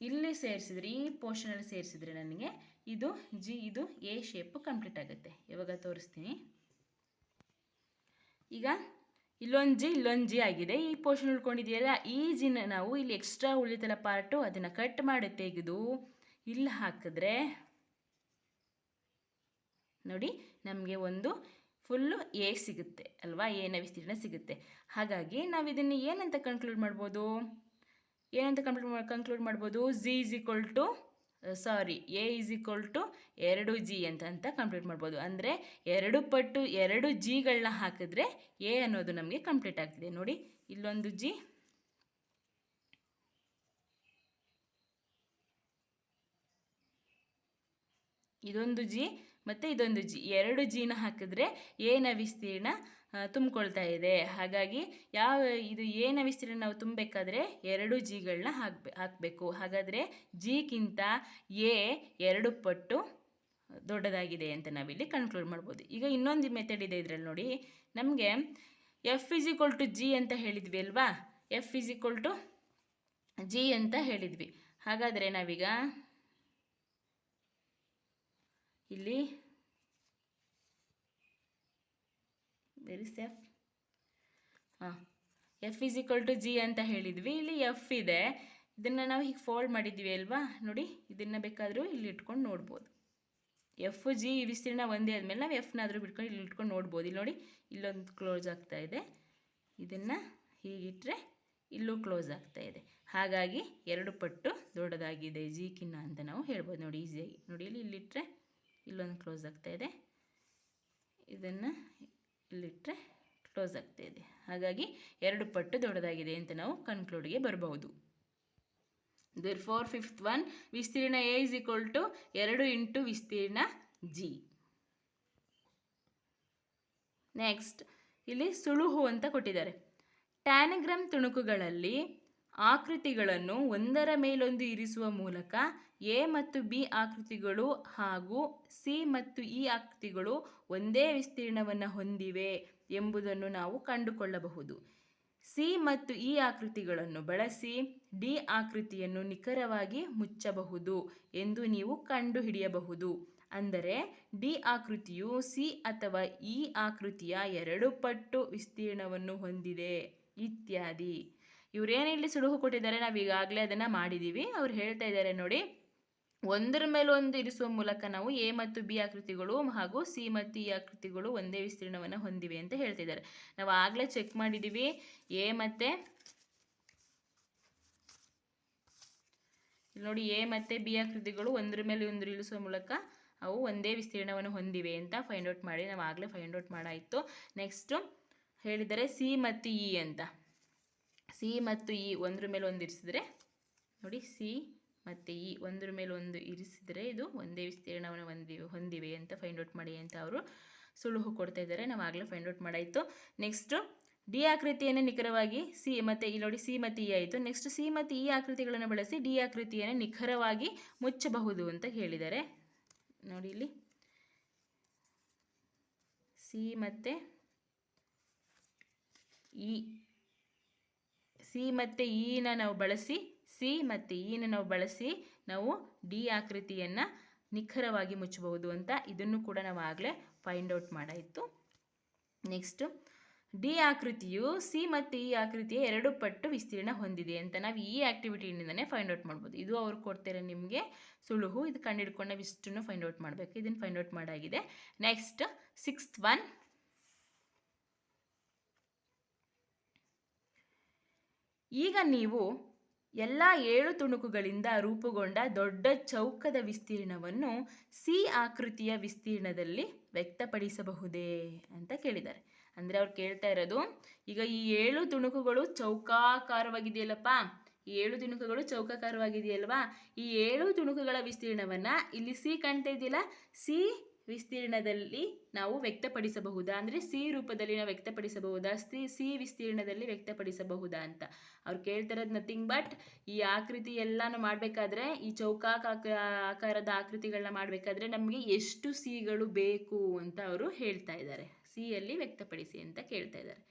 ಇಲ್ಲಿ ಸೇರಿಸಿದ್ರೆ, ಈ ಪೋರ್ಷನಲ್ಲಿ ಸೇರಿಸಿದ್ರೆ ನನಗೆ, ಇದು ಜಿ, ಇದು ಎ ಶೇಪು ಕಂಪ್ಲೀಟ್ ಆಗುತ್ತೆ. ಇವಾಗ ತೋರಿಸ್ತೀನಿ. ಈಗ ಇಲ್ಲೊಂದು ಜಿ ಇಲ್ಲೊಂದು ಜಿ ಆಗಿದೆ. ಈ ಪೋರ್ಷನ್ ಉಳ್ಕೊಂಡಿದೆಯಲ್ಲ, ಈ ಜಿನ ನಾವು ಇಲ್ಲಿ ಎಕ್ಸ್ಟ್ರಾ ಉಳಿತಲ್ಲ ಪಾರ್ಟು ಅದನ್ನು ಕಟ್ ಮಾಡಿ ತೆಗೆದು ಇಲ್ಲಿ ಹಾಕಿದ್ರೆ ನೋಡಿ ನಮಗೆ ಒಂದು ಫುಲ್ಲು ಎ ಸಿಗುತ್ತೆ ಅಲ್ವಾ? ಎನ ವಿಸ್ತೀರ್ಣ ಸಿಗುತ್ತೆ. ಹಾಗಾಗಿ ನಾವು ಇದನ್ನು ಏನಂತ ಕನ್ಕ್ಲೂಡ್ ಮಾಡ್ಬೋದು? ಏನಂತ ಕಂಪ್ಲೀಟ್ ಕನ್ಕ್ಲೂಡ್ ಮಾಡ್ಬೋದು? G is equal to sorry A is equal to ಎರಡು ಜಿ ಅಂತ ಅಂತ ಕಂಪ್ಲೀಟ್ ಮಾಡ್ಬೋದು. ಅಂದರೆ ಎರಡು ಪಟ್ಟು ಎರಡು ಜಿಗಳನ್ನ ಹಾಕಿದ್ರೆ ಎ ಅನ್ನೋದು ನಮಗೆ ಕಂಪ್ಲೀಟ್ ಆಗ್ತಿದೆ. ನೋಡಿ, ಇಲ್ಲೊಂದು ಜಿ ಇದೊಂದು ಜಿ ಮತ್ತು ಇದೊಂದು ಜಿ, ಎರಡು ಜೀನ ಹಾಕಿದ್ರೆ ಏನ ವಿಸ್ತೀರ್ಣ ತುಂಬಿಕೊಳ್ತಾ ಇದೆ. ಹಾಗಾಗಿ ಯಾವ, ಇದು ಏನ ವಿಸ್ತೀರ್ಣ ನಾವು ತುಂಬಬೇಕಾದ್ರೆ ಎರಡು ಜಿಗಳನ್ನ ಹಾಕ್ಬೆ, ಹಾಕಬೇಕು. ಹಾಗಾದರೆ ಜಿಗಿಂತ ಎ ಎರಡು ಪಟ್ಟು ದೊಡ್ಡದಾಗಿದೆ ಅಂತ ನಾವಿಲ್ಲಿ ಕನ್ಕ್ಲೂಡ್ ಮಾಡ್ಬೋದು. ಈಗ ಇನ್ನೊಂದು ಮೆಥಡ್ ಇದೆ ಇದರಲ್ಲಿ ನೋಡಿ. ನಮಗೆ F is equal to G ಅಂತ ಹೇಳಿದ್ವಿ ಅಲ್ವಾ? ಎಫ್ ಇಸ್ ಟು ಜಿ ಅಂತ ಹೇಳಿದ್ವಿ. ಹಾಗಾದರೆ ನಾವೀಗ ಇಲ್ಲಿ ವೆರಿ ಸೇಫ್ ಹಾಂ F is equal to G ಅಂತ ಹೇಳಿದ್ವಿ. ಇಲ್ಲಿ ಎಫ್ ಇದೆ. ಇದನ್ನು ನಾವು ಹೀಗೆ ಫೋಲ್ಡ್ ಮಾಡಿದ್ವಿ ಅಲ್ವಾ? ನೋಡಿ, ಇದನ್ನು ಬೇಕಾದರೂ ಇಲ್ಲಿ ಇಟ್ಕೊಂಡು ನೋಡ್ಬೋದು. ಎಫ್ ಜಿ ವಿಸ್ತೀರ್ಣ ಒಂದೇ ಆದಮೇಲೆ ನಾವು ಎಫ್ನಾದರೂ ಬಿಟ್ಕೊಂಡು ಇಲ್ಲಿ ಇಟ್ಕೊಂಡು ನೋಡ್ಬೋದು. ಇಲ್ಲಿ ನೋಡಿ, ಇಲ್ಲೊಂದು ಕ್ಲೋಸ್ ಆಗ್ತಾ ಇದೆ. ಇದನ್ನು ಹೀಗಿಟ್ಟರೆ ಇಲ್ಲೂ ಕ್ಲೋಸ್ ಆಗ್ತಾ ಇದೆ. ಹಾಗಾಗಿ ಎರಡು ಪಟ್ಟು ದೊಡ್ಡದಾಗಿದೆ ಜಿ ಕಿನ್ನ ಅಂತ ನಾವು ಹೇಳ್ಬೋದು. ನೋಡಿ ಈಸಿಯಾಗಿ ನೋಡಿ, ಇಲ್ಲಿ ಇಲ್ಲಿಟ್ಟರೆ ಇಲ್ಲೊಂದು ಕ್ಲೋಸ್ ಆಗ್ತಾ ಇದೆ. ಇದನ್ನು ಇಲ್ಲಿಟ್ಟರೆ ಕ್ಲೋಸ್ ಆಗ್ತಾ ಇದೆ. ಹಾಗಾಗಿ ಎರಡು ಪಟ್ಟು ದೊಡ್ಡದಾಗಿದೆ ಅಂತ ನಾವು ಕನ್ಕ್ಲೂಡ್ಗೆ ಬರಬಹುದು. ದೇರ್ ಫೋರ್ ಫಿಫ್ತ್ ಒನ್ ವಿಸ್ತೀರ್ಣ ಎ ಇಸ್ ಈಕ್ವಲ್ ಟು ಎರಡು ಇಂಟು ವಿಸ್ತೀರ್ಣ ಜಿ ನೆಕ್ಸ್ಟ್ ಇಲ್ಲಿ ಸುಳುಹು ಅಂತ ಕೊಟ್ಟಿದ್ದಾರೆ. ಟ್ಯಾನಗ್ರಾಮ್ ತುಣುಕುಗಳಲ್ಲಿ ಆಕೃತಿಗಳನ್ನು ಒಂದರ ಮೇಲೊಂದು ಇರಿಸುವ ಮೂಲಕ ಎ ಮತ್ತು ಬಿ ಆಕೃತಿಗಳು ಹಾಗೂ ಸಿ ಮತ್ತು ಇ ಆಕೃತಿಗಳು ಒಂದೇ ವಿಸ್ತೀರ್ಣವನ್ನು ಹೊಂದಿವೆ ಎಂಬುದನ್ನು ನಾವು ಕಂಡುಕೊಳ್ಳಬಹುದು. ಸಿ ಮತ್ತು ಇ ಆಕೃತಿಗಳನ್ನು ಬಳಸಿ ಡಿ ಆಕೃತಿಯನ್ನು ನಿಖರವಾಗಿ ಮುಚ್ಚಬಹುದು ಎಂದು ನೀವು ಕಂಡುಹಿಡಿಯಬಹುದು. ಅಂದರೆ ಡಿ ಆಕೃತಿಯು ಸಿ ಅಥವಾ ಇ ಆಕೃತಿಯ ಎರಡು ಪಟ್ಟು ವಿಸ್ತೀರ್ಣವನ್ನು ಹೊಂದಿದೆ ಇತ್ಯಾದಿ. ಇವರೇನಿಲ್ಲಿ ಸುಳುಹು ಕೊಟ್ಟಿದ್ದಾರೆ ನಾವು ಈಗಾಗಲೇ ಅದನ್ನು ಮಾಡಿದ್ದೀವಿ. ಅವ್ರು ಹೇಳ್ತಾ ಇದ್ದಾರೆ ನೋಡಿ. ಒಂದರ ಮೇಲೆ ಒಂದು ಇರಿಸುವ ಮೂಲಕ ನಾವು ಎ ಮತ್ತು ಬಿ ಆಕೃತಿಗಳು ಹಾಗೂ ಸಿ ಮತ್ತು ಇ ಆಕೃತಿಗಳು ಒಂದೇ ವಿಸ್ತೀರ್ಣವನ್ನು ಹೊಂದಿವೆ ಅಂತ ಹೇಳ್ತಿದ್ದಾರೆ. ನಾವು ಆಗಲೇ ಚೆಕ್ ಮಾಡಿದ್ದೀವಿ ಎ ಮತ್ತು ನೋಡಿ ಎ ಮತ್ತು ಬಿ ಆಕೃತಿಗಳು ಒಂದರ ಮೇಲೆ ಒಂದು ಇಳಿಸುವ ಮೂಲಕ ಅವು ಒಂದೇ ವಿಸ್ತೀರ್ಣವನ್ನು ಹೊಂದಿವೆ ಅಂತ ಫೈಂಡ್ ಔಟ್ ಮಾಡಿ. ನಾವು ಆಗಲೇ ಫೈಂಡ್ ಔಟ್ ಮಾಡಾಯಿತು. ನೆಕ್ಸ್ಟು ಹೇಳಿದರೆ ಸಿ ಮತ್ತು ಇ ಅಂತ. ಸಿ ಮತ್ತು ಇ ಒಂದ್ರ ಮೇಲೆ ಒಂದು ಇರಿಸಿದ್ರೆ ನೋಡಿ ಸಿ ಮತ್ತು ಈ ಒಂದರ ಮೇಲೆ ಒಂದು ಇರಿಸಿದರೆ ಇದು ಒಂದೇ ವಿಸ್ತೀರ್ಣವನ್ನು ಹೊಂದಿ ಹೊಂದಿವೆ ಅಂತ ಫೈಂಡ್ ಔಟ್ ಮಾಡಿ ಅಂತ ಅವರು ಸುಳುಹು ಕೊಡ್ತಾ ಇದ್ದಾರೆ. ನಾವು ಆಗಲೇ ಫೈಂಡ್ ಔಟ್ ಮಾಡಾಯಿತು. ನೆಕ್ಸ್ಟು ಡಿ ಆಕೃತಿಯನ್ನು ನಿಖರವಾಗಿ ಸಿ ಮತ್ತು ಇಲ್ಲಿ ನೋಡಿ ಸಿ ಮತ್ತು ಇ ಆಯಿತು. ನೆಕ್ಸ್ಟ್ ಸಿ ಮತ್ತು ಇ ಆಕೃತಿಗಳನ್ನು ಬಳಸಿ ಡಿ ಆಕೃತಿಯನ್ನು ನಿಖರವಾಗಿ ಮುಚ್ಚಬಹುದು ಅಂತ ಹೇಳಿದ್ದಾರೆ. ನೋಡಿ ಇಲ್ಲಿ. ಸಿ ಮತ್ತು ಇ ಸಿ ಮತ್ತು ಇನ ನಾವು ಬಳಸಿ ಸಿ ಮತ್ತು ಇನ ನಾವು ಬಳಸಿ ನಾವು ಡಿ ಆಕೃತಿಯನ್ನು ನಿಖರವಾಗಿ ಮುಚ್ಚಬಹುದು ಅಂತ ಇದನ್ನು ಕೂಡ ನಾವು ಆಗಲೇ ಫೈಂಡ್ ಔಟ್ ಮಾಡಾಯಿತು. ನೆಕ್ಸ್ಟು ಡಿ ಆಕೃತಿಯು ಸಿ ಮತ್ತು ಇ ಆಕೃತಿಯ ಎರಡು ಪಟ್ಟು ವಿಸ್ತೀರ್ಣ ಹೊಂದಿದೆ ಅಂತ ನಾವು ಈ ಆ್ಯಕ್ಟಿವಿಟಿಯಿಂದನೇ ಫೈಂಡ್ ಔಟ್ ಮಾಡ್ಬೋದು. ಇದು ಅವ್ರು ಕೊಡ್ತಾರೆ ನಿಮಗೆ ಸುಳುಹು, ಇದು ಕಂಡು ನಾವು ಇಷ್ಟನ್ನು ಫೈಂಡ್ ಔಟ್ ಮಾಡಬೇಕು. ಇದನ್ನು ಫೈಂಡ್ ಔಟ್ ಮಾಡಾಗಿದೆ. ನೆಕ್ಸ್ಟ್ ಸಿಕ್ಸ್ತ್ ಒನ್ ಈಗ ನೀವು ಎಲ್ಲ ಏಳು ತುಣುಕುಗಳಿಂದ ರೂಪುಗೊಂಡ ದೊಡ್ಡ ಚೌಕದ ವಿಸ್ತೀರ್ಣವನ್ನು ಸಿ ಆಕೃತಿಯ ವಿಸ್ತೀರ್ಣದಲ್ಲಿ ವ್ಯಕ್ತಪಡಿಸಬಹುದೇ ಅಂತ ಕೇಳಿದ್ದಾರೆ. ಅಂದರೆ ಅವ್ರು ಕೇಳ್ತಾ ಇರೋದು, ಈಗ ಈ ಏಳು ತುಣುಕುಗಳು ಚೌಕಾಕಾರವಾಗಿದೆಯಲ್ಲಪ್ಪ? ಈ ಏಳು ತುಣುಕುಗಳು ಚೌಕಾಕಾರವಾಗಿದೆಯಲ್ವಾ? ಈ ಏಳು ತುಣುಕುಗಳ ವಿಸ್ತೀರ್ಣವನ್ನು ಇಲ್ಲಿ ಸಿ ಕಾಣ್ತಾ ಇದೆಯಲ್ಲ? ಸಿ ವಿಸ್ತೀರ್ಣದಲ್ಲಿ ನಾವು ವ್ಯಕ್ತಪಡಿಸಬಹುದಾ? ಅಂದರೆ ಸಿ ರೂಪದಲ್ಲಿ ನಾವು ವ್ಯಕ್ತಪಡಿಸಬಹುದಾ? ಸಿ ಸಿ ವಿಸ್ತೀರ್ಣದಲ್ಲಿ ವ್ಯಕ್ತಪಡಿಸಬಹುದಾ ಅಂತ. ಅವ್ರು ಕೇಳ್ತಿರೋದು ನಥಿಂಗ್ ಬಟ್ ಈ ಆಕೃತಿ ಎಲ್ಲಾನು ಮಾಡಬೇಕಾದ್ರೆ, ಈ ಚೌಕಾಕ, ಆಕಾರದ ಆಕೃತಿಗಳನ್ನ ಮಾಡಬೇಕಾದ್ರೆ ನಮಗೆ ಎಷ್ಟು ಸಿಗಳು ಬೇಕು ಅಂತ ಅವರು ಹೇಳ್ತಾ ಇದ್ದಾರೆ. ಸಿಯಲ್ಲಿ ವ್ಯಕ್ತಪಡಿಸಿ ಅಂತ ಕೇಳ್ತಾ ಇದ್ದಾರೆ.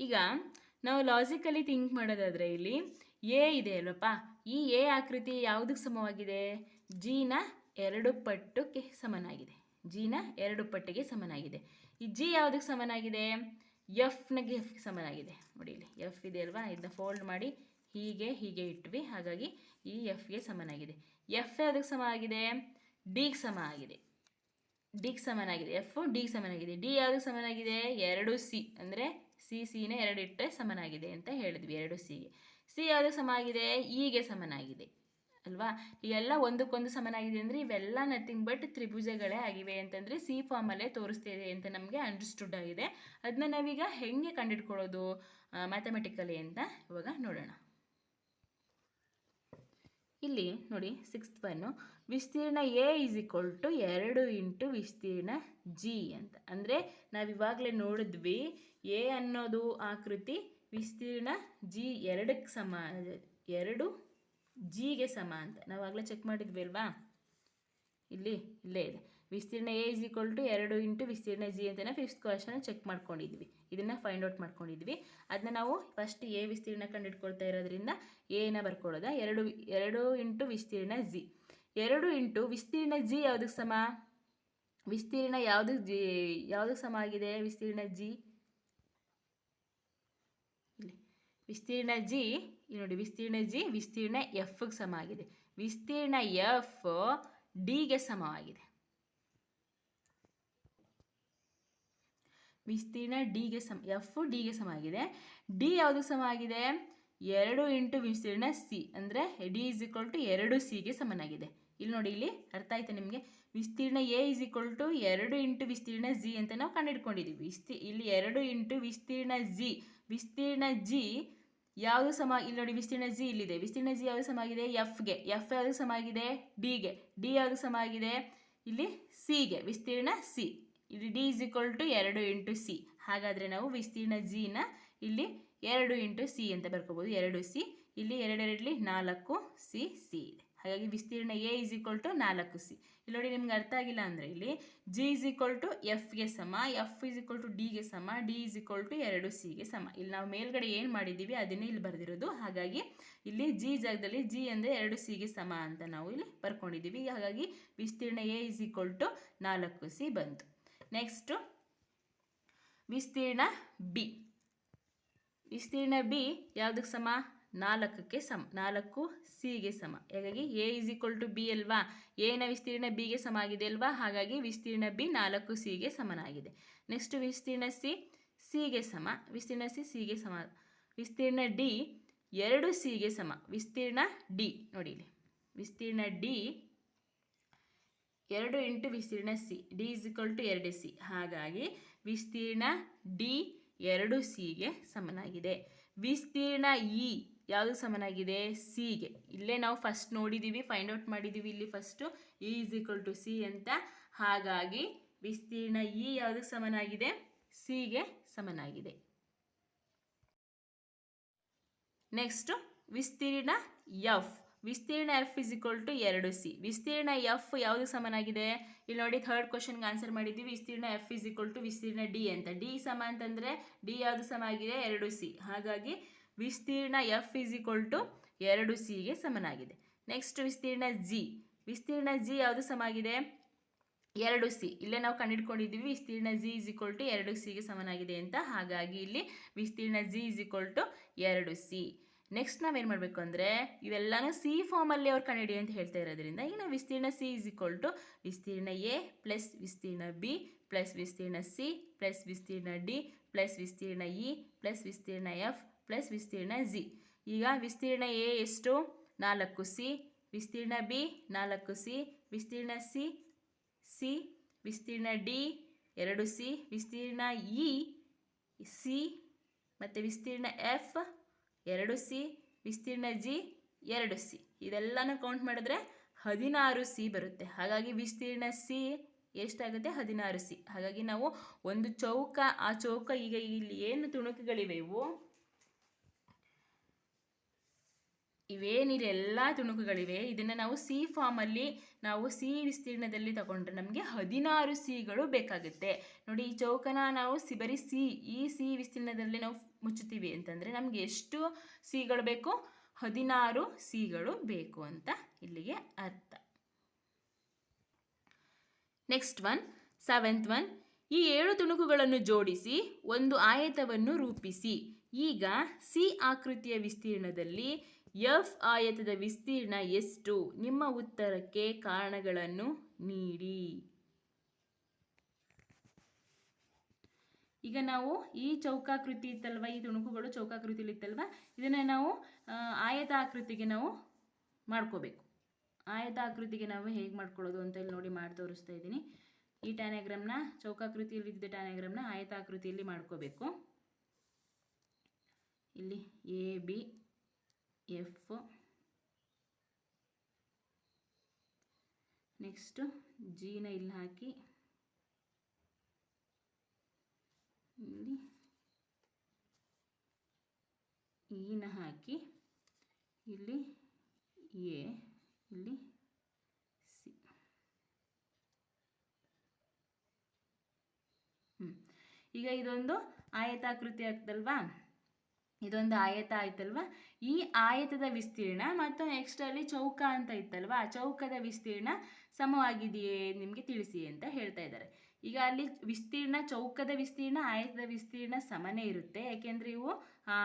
ಈಗ ನಾವು ಲಾಜಿಕಲಿ ಥಿಂಕ್ ಮಾಡೋದಾದರೆ ಇಲ್ಲಿ ಎ ಇದೆ ಅಲ್ವಪ್ಪ ಈ ಎ ಆಕೃತಿ ಯಾವುದಕ್ಕೆ ಸಮವಾಗಿದೆ? ಜಿನ ಎರಡು ಪಟ್ಟಕ್ಕೆ ಸಮನಾಗಿದೆ. ಜಿನ ಎರಡು ಪಟ್ಟಿಗೆ ಸಮನಾಗಿದೆ. ಈ ಜಿ ಯಾವುದಕ್ಕೆ ಸಮನಾಗಿದೆ? ಎಫ್ನಗೆ ಎಫ್ ಸಮನಾಗಿದೆ. ನೋಡಿ ಇಲ್ಲಿ ಎಫ್ ಇದೆ ಅಲ್ವಾ? ಇದನ್ನ ಫೋಲ್ಡ್ ಮಾಡಿ ಹೀಗೆ ಹೀಗೆ ಇಟ್ವಿ. ಹಾಗಾಗಿ ಈ ಎಫ್ಗೆ ಸಮನಾಗಿದೆ. ಎಫ್ ಯಾವುದಕ್ಕೆ ಸಮ ಆಗಿದೆ ಡಿಗೆ ಸಮ ಆಗಿದೆ ಡಿಗೆ ಸಮನಾಗಿದೆ. ಎಫ್ ಡಿಗೆ ಸಮನಾಗಿದೆ. ಡಿ ಯಾವುದಕ್ಕೆ ಸಮನಾಗಿದೆ? ಎರಡು ಸಿ. ಅಂದರೆ ಸಿ ಸಿನೇ ಎರಡು ಇಟ್ಟರೆ ಸಮನಾಗಿದೆ ಅಂತ ಹೇಳಿದ್ವಿ. ಎರಡು ಸಿಗೆ ಸಿ ಯಾವುದಕ್ಕೆ ಸಮ ಆಗಿದೆ ಇಗೆ ಸಮನಾಗಿದೆ. ಅಲ್ವಾ? ಇವೆಲ್ಲ ಒಂದಕ್ಕೊಂದು ಸಮನಾಗಿದೆ ಅಂದರೆ ಇವೆಲ್ಲ ನಥಿಂಗ್ ಬಟ್ ತ್ರಿಭುಜಗಳೇ ಆಗಿವೆ ಅಂತಂದರೆ ಸಿ ಫಾರ್ಮಲ್ಲೇ ತೋರಿಸ್ತಿದೆ ಅಂತ ನಮಗೆ ಅಂಡರ್ಸ್ಟುಡ್ ಆಗಿದೆ. ಅದನ್ನ ನಾವೀಗ ಹೆಂಗೆ ಕಂಡಿಡ್ಕೊಳ್ಳೋದು ಮ್ಯಾಥಮೆಟಿಕಲಿ ಅಂತ ಇವಾಗ ನೋಡೋಣ. ಇಲ್ಲಿ ನೋಡಿ ಸಿಕ್ಸ್ತ್ ಒನ್ನು ವಿಸ್ತೀರ್ಣ ಎ ಈಸ್ ಈಕ್ವಲ್ ಟು ಎರಡು ಇಂಟು ವಿಸ್ತೀರ್ಣ ಜಿ ಅಂತ. ಅಂದರೆ ನಾವು ಇವಾಗಲೇ ನೋಡಿದ್ವಿ ಎ ಅನ್ನೋದು ಆಕೃತಿ ವಿಸ್ತೀರ್ಣ ಜಿ ಎರಡಕ್ಕೆ ಸಮ, ಎರಡು ಜಿಗೆ ಸಮ ಅಂತ. ನಾವು ಆಗಲೇ ಚೆಕ್ ಮಾಡಿದ್ವಿ ಅಲ್ವಾ? ಇಲ್ಲಿ, ಇಲ್ಲೇ ಇದೆ. ವಿಸ್ತೀರ್ಣ ಎ ಇಸ್ ಈಕ್ವಲ್ ಟು ಎರಡು ಇಂಟು ವಿಸ್ತೀರ್ಣ ಜಿ ಅಂತ ನಾವು ಫಿಫ್ತ್ ಕ್ವಶನ್ ಚೆಕ್ ಮಾಡ್ಕೊಂಡಿದ್ವಿ. ಇದನ್ನು ಫೈಂಡ್ ಔಟ್ ಮಾಡ್ಕೊಂಡಿದ್ವಿ. ಅದನ್ನ ನಾವು ಫಸ್ಟ್ ಎ ವಿಸ್ತೀರ್ಣ ಕಂಡುಹಿಡ್ಕೊಳ್ತಾ ಇರೋದ್ರಿಂದ ಎನ ಬರ್ಕೊಳ್ಳೋದ. ಎರಡು ಎರಡು ಇಂಟು ವಿಸ್ತೀರ್ಣ ಜಿ ಎರಡು ಇಂಟು ವಿಸ್ತೀರ್ಣ ಜಿ ಯಾವುದಕ್ಕೆ ಸಮ? ವಿಸ್ತೀರ್ಣ ಯಾವುದಕ್ಕೆ ಜಿ ಯಾವುದಕ್ಕೆ ಸಮ ಆಗಿದೆ? ವಿಸ್ತೀರ್ಣ ಜಿ ಇಲ್ಲಿ ವಿಸ್ತೀರ್ಣ ಜಿ, ಇಲ್ಲಿ ನೋಡಿ ವಿಸ್ತೀರ್ಣ ಜಿ, ವಿಸ್ತೀರ್ಣ ಎಫ್ಗೆ ಸಮ ಆಗಿದೆ ವಿಸ್ತೀರ್ಣ ಎಫ್ ಡಿಗೆ ಸಮವಾಗಿದೆ. ವಿಸ್ತೀರ್ಣ ಡಿಗೆ ಸಮ ಎಫ್ ಡಿಗೆ ಸಮ ಆಗಿದೆ ಡಿ ಯಾವುದಕ್ಕೆ ಸಮ ಆಗಿದೆ ಎರಡು ಇಂಟು ವಿಸ್ತೀರ್ಣ ಸಿ ಅಂದರೆ ಡಿ ಇಸ್ ಈಕ್ವಲ್ ಟು ಎರಡು ಸಿಗೆ ಸಮನಾಗಿದೆ. ಇಲ್ಲಿ ನೋಡಿ, ಇಲ್ಲಿ ಅರ್ಥ ಆಯ್ತಾ ನಿಮಗೆ? ವಿಸ್ತೀರ್ಣ ಎ ಇಸ್ ಈಕ್ವಲ್ ಟು ಎರಡು ಇಂಟು ವಿಸ್ತೀರ್ಣ ಜಿ ಅಂತ ನಾವು ಕಂಡುಹಿಡ್ಕೊಂಡಿದ್ದೀವಿ ವಿಸ್ತಿ, ಇಲ್ಲಿ ಎರಡು ಇಂಟು ವಿಸ್ತೀರ್ಣ ಜಿ ವಿಸ್ತೀರ್ಣ ಜಿ ಯಾವುದು ಸಮ, ಇಲ್ಲಿ ನೋಡಿ ವಿಸ್ತೀರ್ಣ ಜಿ ಇಲ್ಲಿದೆ. ವಿಸ್ತೀರ್ಣ ಜಿ ಯಾವುದು ಸಮ ಆಗಿದೆ ಎಫ್ಗೆ ಎಫ್ ಯಾವುದು ಸಮ ಆಗಿದೆ ಡಿಗೆ ಡಿ ಯಾವುದು ಸಮ ಆಗಿದೆ ಇಲ್ಲಿ ಸಿಗೆ ವಿಸ್ತೀರ್ಣ ಸಿ ಇಲ್ಲಿ ಡಿ ಇಸ್ ಈಕ್ವಲ್ ಟು ಎರಡು ಇಂಟು ಸಿ ಹಾಗಾದರೆ ನಾವು ವಿಸ್ತೀರ್ಣ ಜಿನ ಇಲ್ಲಿ ಎರಡು ಇಂಟು ಸಿ ಅಂತ ಬರ್ಕೋಬೋದು. ಎರಡು ಸಿ ಇಲ್ಲಿ ಎರಡೆರಡಲಿ ನಾಲ್ಕು ಸಿ ಸಿ ಹಾಗಾಗಿ ವಿಸ್ತೀರ್ಣ ಎ ಇಸ್ ಈಕ್ವಲ್ ಟು ನಾಲ್ಕು ಸಿ ಇಲ್ಲಿ ನೋಡಿ ನಿಮ್ಗೆ ಅರ್ಥ ಆಗಿಲ್ಲ ಅಂದರೆ ಇಲ್ಲಿ ಜಿ ಇಸ್ ಈಕ್ವಲ್ ಟು ಎಫ್ಗೆ ಸಮ ಎಫ್ ಇಸ್ ಈಕ್ವಲ್ ಟು ಡಿಗೆ ಸಮ ಡಿ ಇಸ್ ಈಕ್ವಲ್ ಟು ಎರಡು ಸಿಗೆ ಸಮ. ಇಲ್ಲಿ ನಾವು ಮೇಲ್ಗಡೆ ಏನು ಮಾಡಿದ್ದೀವಿ ಅದನ್ನೇ ಇಲ್ಲಿ ಬರೆದಿರೋದು. ಹಾಗಾಗಿ ಇಲ್ಲಿ ಜಿ ಜಾಗದಲ್ಲಿ ಜಿ ಅಂದರೆ ಎರಡು ಸಿಗೆ ಸಮ ಅಂತ ನಾವು ಇಲ್ಲಿ ಬರ್ಕೊಂಡಿದ್ದೀವಿ. ಹಾಗಾಗಿ ವಿಸ್ತೀರ್ಣ ಎ ಇಸ್ ಈಕ್ವಲ್ ಟು ನಾಲ್ಕು ಸಿ ಬಂತು. ನೆಕ್ಸ್ಟು ವಿಸ್ತೀರ್ಣ ಬಿ ವಿಸ್ತೀರ್ಣ ಬಿ ಯಾವುದಕ್ಕೆ ಸಮ? ನಾಲ್ಕಕ್ಕೆ ಸಮ, ನಾಲ್ಕು ಸಿಗೆ ಸಮ. ಹಾಗಾಗಿ A is equal to B ಅಲ್ವಾ? ಎನ ವಿಸ್ತೀರ್ಣ ಬಿಗೆ ಸಮ ಆಗಿದೆ ಅಲ್ವಾ? ಹಾಗಾಗಿ ವಿಸ್ತೀರ್ಣ ಬಿ ನಾಲ್ಕು ಸಿಗೆ ಸಮನಾಗಿದೆ. ನೆಕ್ಸ್ಟ್ ವಿಸ್ತೀರ್ಣ ಸಿ ಸಿಗೆ ಸಮ. ವಿಸ್ತೀರ್ಣ ಸಿ ಸಿಗೆ ಸಮ. ವಿಸ್ತೀರ್ಣ ಡಿ ಎರಡು ಸಿಗೆ ಸಮ. ವಿಸ್ತೀರ್ಣ ಡಿ ನೋಡಿ ವಿಸ್ತೀರ್ಣ ಡಿ ಎರಡು ಇಂಟು ವಿಸ್ತೀರ್ಣ C D is equal to ಎರಡು ಸಿ ಹಾಗಾಗಿ ವಿಸ್ತೀರ್ಣ ಡಿ ಎರಡು ಸಿಗೆ ಸಮನಾಗಿದೆ. ವಿಸ್ತೀರ್ಣ ಇ ಯಾವುದು ಸಮನಾಗಿದೆ ಸಿಗೆ. ಇಲ್ಲೇ ನಾವು ಫಸ್ಟ್ ನೋಡಿದ್ದೀವಿ ಫೈಂಡ್ ಔಟ್ ಮಾಡಿದ್ದೀವಿ ಇಲ್ಲಿ first E is equal to C ಅಂತ. ಹಾಗಾಗಿ ವಿಸ್ತೀರ್ಣ ಇ ಯಾವುದಕ್ಕೆ ಸಮನಾಗಿದೆ ಸಿಗೆ ಸಮನಾಗಿದೆ ನೆಕ್ಸ್ಟು ವಿಸ್ತೀರ್ಣ ಎಫ್. ವಿಸ್ತೀರ್ಣ ಎಫ್ ಇಸ್ ಈಕ್ವಲ್ ಟು ಎರಡು ಸಿ. ವಿಸ್ತೀರ್ಣ ಎಫ್ ಯಾವುದು ಸಮನಾಗಿದೆ ಇಲ್ಲಿ ನೋಡಿ ಥರ್ಡ್ ಕ್ವಶನ್ಗೆ ಆನ್ಸರ್ ಮಾಡಿದ್ದೀವಿ ವಿಸ್ತೀರ್ಣ ಎಫ್ ಇಸ್ ಈಕ್ವಲ್ ಟು ವಿಸ್ತೀರ್ಣ ಡಿ ಅಂತ. ಡಿ ಸಮ ಅಂತಂದರೆ ಡಿ ಯಾವುದು ಸಮ ಆಗಿದೆ? ಎರಡು ಸಿ. ಹಾಗಾಗಿ ವಿಸ್ತೀರ್ಣ ಎಫ್ ಇಸ್ ಈಕ್ವಲ್ ಟು ಎರಡು ಸಿಗೆ ಸಮನಾಗಿದೆ. ನೆಕ್ಸ್ಟ್ ವಿಸ್ತೀರ್ಣ ಜಿ ವಿಸ್ತೀರ್ಣ ಜಿ ಯಾವುದು ಸಮ ಆಗಿದೆ? ಎರಡು ಸಿ ಇಲ್ಲೇ ನಾವು ಕಂಡಿಡ್ಕೊಂಡಿದ್ದೀವಿ ವಿಸ್ತೀರ್ಣ ಜಿ ಇಸ್ ಈಕ್ವಲ್ ಟು ಎರಡು ಸಿಗೆ ಸಮನಾಗಿದೆ ಅಂತ. ಹಾಗಾಗಿ ಇಲ್ಲಿ ವಿಸ್ತೀರ್ಣ ಜಿ ಇಸ್ ಈಕ್ವಲ್ ಟು ಎರಡು ಸಿ ನೆಕ್ಸ್ಟ್ ನಾವೇನು ಮಾಡಬೇಕು ಅಂದರೆ ಇವೆಲ್ಲನೂ ಸಿ ಫಾರ್ಮಲ್ಲಿ ಅವ್ರು ಕಂಡುಹಿಡಿ ಅಂತ ಹೇಳ್ತಾ ಇರೋದ್ರಿಂದ ಈಗ ನಾವು ವಿಸ್ತೀರ್ಣ ಸಿ ಇಸ್ ಈಕ್ವಲ್ ಟು ವಿಸ್ತೀರ್ಣ ಎ ಪ್ಲಸ್ ವಿಸ್ತೀರ್ಣ ಬಿ ಪ್ಲಸ್ ವಿಸ್ತೀರ್ಣ ಸಿ ಪ್ಲಸ್ ವಿಸ್ತೀರ್ಣ ಡಿ ಪ್ಲಸ್ ವಿಸ್ತೀರ್ಣ ಇ ಪ್ಲಸ್ ವಿಸ್ತೀರ್ಣ ಎಫ್ ಪ್ಲಸ್ ವಿಸ್ತೀರ್ಣ ಜಿ ಈಗ ವಿಸ್ತೀರ್ಣ ಎ ಎಷ್ಟು? ನಾಲ್ಕು ಸಿ. ವಿಸ್ತೀರ್ಣ ಬಿ, ನಾಲ್ಕು ಸಿ. ವಿಸ್ತೀರ್ಣ ಸಿ ಸಿ. ವಿಸ್ತೀರ್ಣ ಡಿ, ಎರಡು ಸಿ. ವಿಸ್ತೀರ್ಣ ಇ, ಸಿ. ಮತ್ತು ವಿಸ್ತೀರ್ಣ ಎಫ್, ಎರಡು ಸಿ. ವಿಸ್ತೀರ್ಣ ಜಿ, ಎರಡು ಸಿ. ಇದೆಲ್ಲನೂ ಕೌಂಟ್ ಮಾಡಿದ್ರೆ ಹದಿನಾರು ಸಿ ಬರುತ್ತೆ. ಹಾಗಾಗಿ ವಿಸ್ತೀರ್ಣ ಸಿ ಎಷ್ಟಾಗುತ್ತೆ? ಹದಿನಾರು ಸಿ. ಹಾಗಾಗಿ ನಾವು ಒಂದು ಚೌಕ, ಆ ಚೌಕ ಈಗ ಇಲ್ಲಿ ಏನು ತುಣುಕುಗಳಿವೆ ಇವು ಇವೇನಿದೆ ಎಲ್ಲ ತುಣುಕುಗಳಿವೆ. ಇದನ್ನು ನಾವು ಸಿ ಫಾರ್ಮಲ್ಲಿ ನಾವು ಸಿ ವಿಸ್ತೀರ್ಣದಲ್ಲಿ ತಗೊಂಡ್ರೆ ನಮಗೆ ಹದಿನಾರು ಸಿಗಳು ಬೇಕಾಗುತ್ತೆ. ನೋಡಿ, ಈ ಚೌಕನ ನಾವು ಸಿ ಬರೀ ಸಿ, ಈ ಸಿ ವಿಸ್ತೀರ್ಣದಲ್ಲಿ ನಾವು ಮುಚ್ಚುತ್ತೀವಿ ಅಂತಂದರೆ ನಮಗೆ ಎಷ್ಟು ಸಿಗಳು ಬೇಕು? ಹದಿನಾರು ಸಿಗಳು ಬೇಕು ಅಂತ ಇಲ್ಲಿಗೆ ಅರ್ಥ. ನೆಕ್ಸ್ಟ್ ಒನ್ ಸೆವೆಂತ್ ಒನ್ ಈ ಏಳು ತುಣುಕುಗಳನ್ನು ಜೋಡಿಸಿ ಒಂದು ಆಯತವನ್ನು ರೂಪಿಸಿ. ಈಗ ಸಿ ಆಕೃತಿಯ ವಿಸ್ತೀರ್ಣದಲ್ಲಿ ಎಫ್ ಆಯತದ ವಿಸ್ತೀರ್ಣ ಎಷ್ಟು? ನಿಮ್ಮ ಉತ್ತರಕ್ಕೆ ಕಾರಣಗಳನ್ನು ನೀಡಿ. ಈಗ ನಾವು ಈ ಚೌಕಾಕೃತಿ ಇತ್ತಲ್ವ? ಈ ತುಣುಕುಗಳು ಚೌಕಾಕೃತಿಲಿ ಇತ್ತಲ್ವ? ಇದನ್ನು ನಾವು ಆಯತಾಕೃತಿಗೆ ನಾವು ಮಾಡ್ಕೋಬೇಕು. ಆಯತ ಆಕೃತಿಗೆ ನಾವು ಹೇಗೆ ಮಾಡ್ಕೊಳ್ಳೋದು ಅಂತ ಇಲ್ಲಿ ನೋಡಿ ಮಾಡಿ ತೋರಿಸ್ತಾ ಇದ್ದೀನಿ. ಈ ಟ್ಯಾನಾಗ್ರಾಮ್ನ ಚೌಕಾಕೃತಿಯಲ್ಲಿ ಇದ್ದ ಟ್ಯಾನಾಗ್ರಾಮ್ನ ಆಯತ ಆಕೃತಿಯಲ್ಲಿ ಮಾಡ್ಕೋಬೇಕು. ಇಲ್ಲಿ ಎ ಬಿ ಎಫ್ ನೆಕ್ಸ್ಟು ಜೀನ ಇಲ್ಲಿ ಹಾಕಿ. ಇಲ್ಲಿ. ಈನ ಹಾಕಿ. ಇಲ್ಲಿ ಎ ಇಲ್ಲಿ ಸಿ ಈಗ ಇದೊಂದು ಆಯತಾಕೃತಿ ಆಗ್ತಲ್ವಾ? ಇದೊಂದು ಆಯತ ಆಯ್ತಲ್ವಾ? ಈ ಆಯತದ ವಿಸ್ತೀರ್ಣ ಮತ್ತು ನೆಕ್ಸ್ಟ್ ಅಲ್ಲಿ ಚೌಕ ಅಂತ ಇತ್ತಲ್ವಾ? ಆ ಚೌಕದ ವಿಸ್ತೀರ್ಣ ಸಮವಾಗಿದೆಯೇ ನಿಮಗೆ ತಿಳಿಸಿ ಅಂತ ಹೇಳ್ತಾ ಇದ್ದಾರೆ. ಈಗ ಅಲ್ಲಿ ವಿಸ್ತೀರ್ಣ, ಚೌಕದ ವಿಸ್ತೀರ್ಣ, ಆಯತದ ವಿಸ್ತೀರ್ಣ ಸಮನೇ ಇರುತ್ತೆ. ಯಾಕೆಂದರೆ ಇವು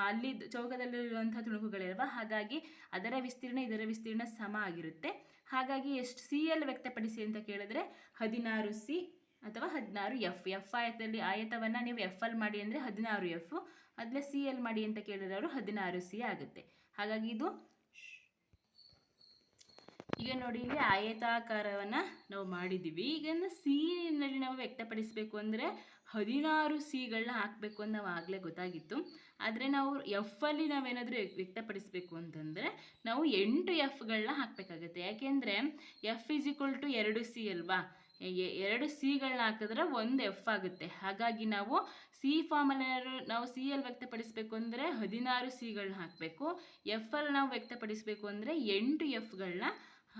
ಅಲ್ಲಿ ಚೌಕದಲ್ಲಿರುವಂಥ ತುಣುಕುಗಳಿರುವ ಹಾಗಾಗಿ ಅದರ ವಿಸ್ತೀರ್ಣ, ಇದರ ವಿಸ್ತೀರ್ಣ ಸಮ ಆಗಿರುತ್ತೆ. ಹಾಗಾಗಿ ಎಷ್ಟು ಸಿ ಎಲ್ ವ್ಯಕ್ತಪಡಿಸಿ ಅಂತ ಕೇಳಿದ್ರೆ ಹದಿನಾರು ಸಿ ಅಥವಾ ಹದಿನಾರು ಎಫ್ ಎಫ್ ಆಯತದಲ್ಲಿ ಆಯತವನ್ನು ನೀವು ಎಫ್ ಅಲ್ಲಿ ಮಾಡಿ ಅಂದರೆ ಹದಿನಾರು ಎಫ್ ಅದನ್ನ ಸಿ ಎಲ್ ಮಾಡಿ ಅಂತ ಕೇಳಿದ್ರೆ ಅವರು ಹದಿನಾರು ಸಿ ಆಗುತ್ತೆ. ಹಾಗಾಗಿ ಇದು ಈಗ ನೋಡಿ ಇಲ್ಲಿ ಆಯತಾಕಾರವನ್ನು ನಾವು ಮಾಡಿದ್ದೀವಿ. ಈಗ ಸಿನಲ್ಲಿ ನಾವು ವ್ಯಕ್ತಪಡಿಸಬೇಕು ಅಂದರೆ ಹದಿನಾರು ಸಿಗಳನ್ನ ಹಾಕಬೇಕು ಅಂತ ನಾವು ಆಗಲೇ ಗೊತ್ತಾಗಿತ್ತು. ಆದರೆ ನಾವು ಎಫ್ ಅಲ್ಲಿ ನಾವೇನಾದರೂ ವ್ಯಕ್ತಪಡಿಸಬೇಕು ಅಂತಂದರೆ ನಾವು ಎಂಟು ಎಫ್ಗಳನ್ನ ಹಾಕಬೇಕಾಗುತ್ತೆ. ಯಾಕೆಂದರೆ ಎಫ್ ಇಸ್ ಈಕ್ವಲ್ ಟು ಎರಡು ಸಿ ಅಲ್ವಾ? ಎರಡು ಸಿಗಳನ್ನ ಹಾಕಿದ್ರೆ ಒಂದು ಎಫ್ ಆಗುತ್ತೆ. ಹಾಗಾಗಿ ನಾವು ಸಿ ಫಾರ್ಮಲ್ಲಿ ನಾವು ಸಿ ಅಲ್ಲಿ ವ್ಯಕ್ತಪಡಿಸಬೇಕು ಅಂದರೆ ಹದಿನಾರು ಸಿಗಳನ್ನ ಹಾಕಬೇಕು. ಎಫ್ ಅಲ್ಲಿ ನಾವು ವ್ಯಕ್ತಪಡಿಸಬೇಕು ಅಂದರೆ ಎಂಟು ಎಫ್ಗಳನ್ನ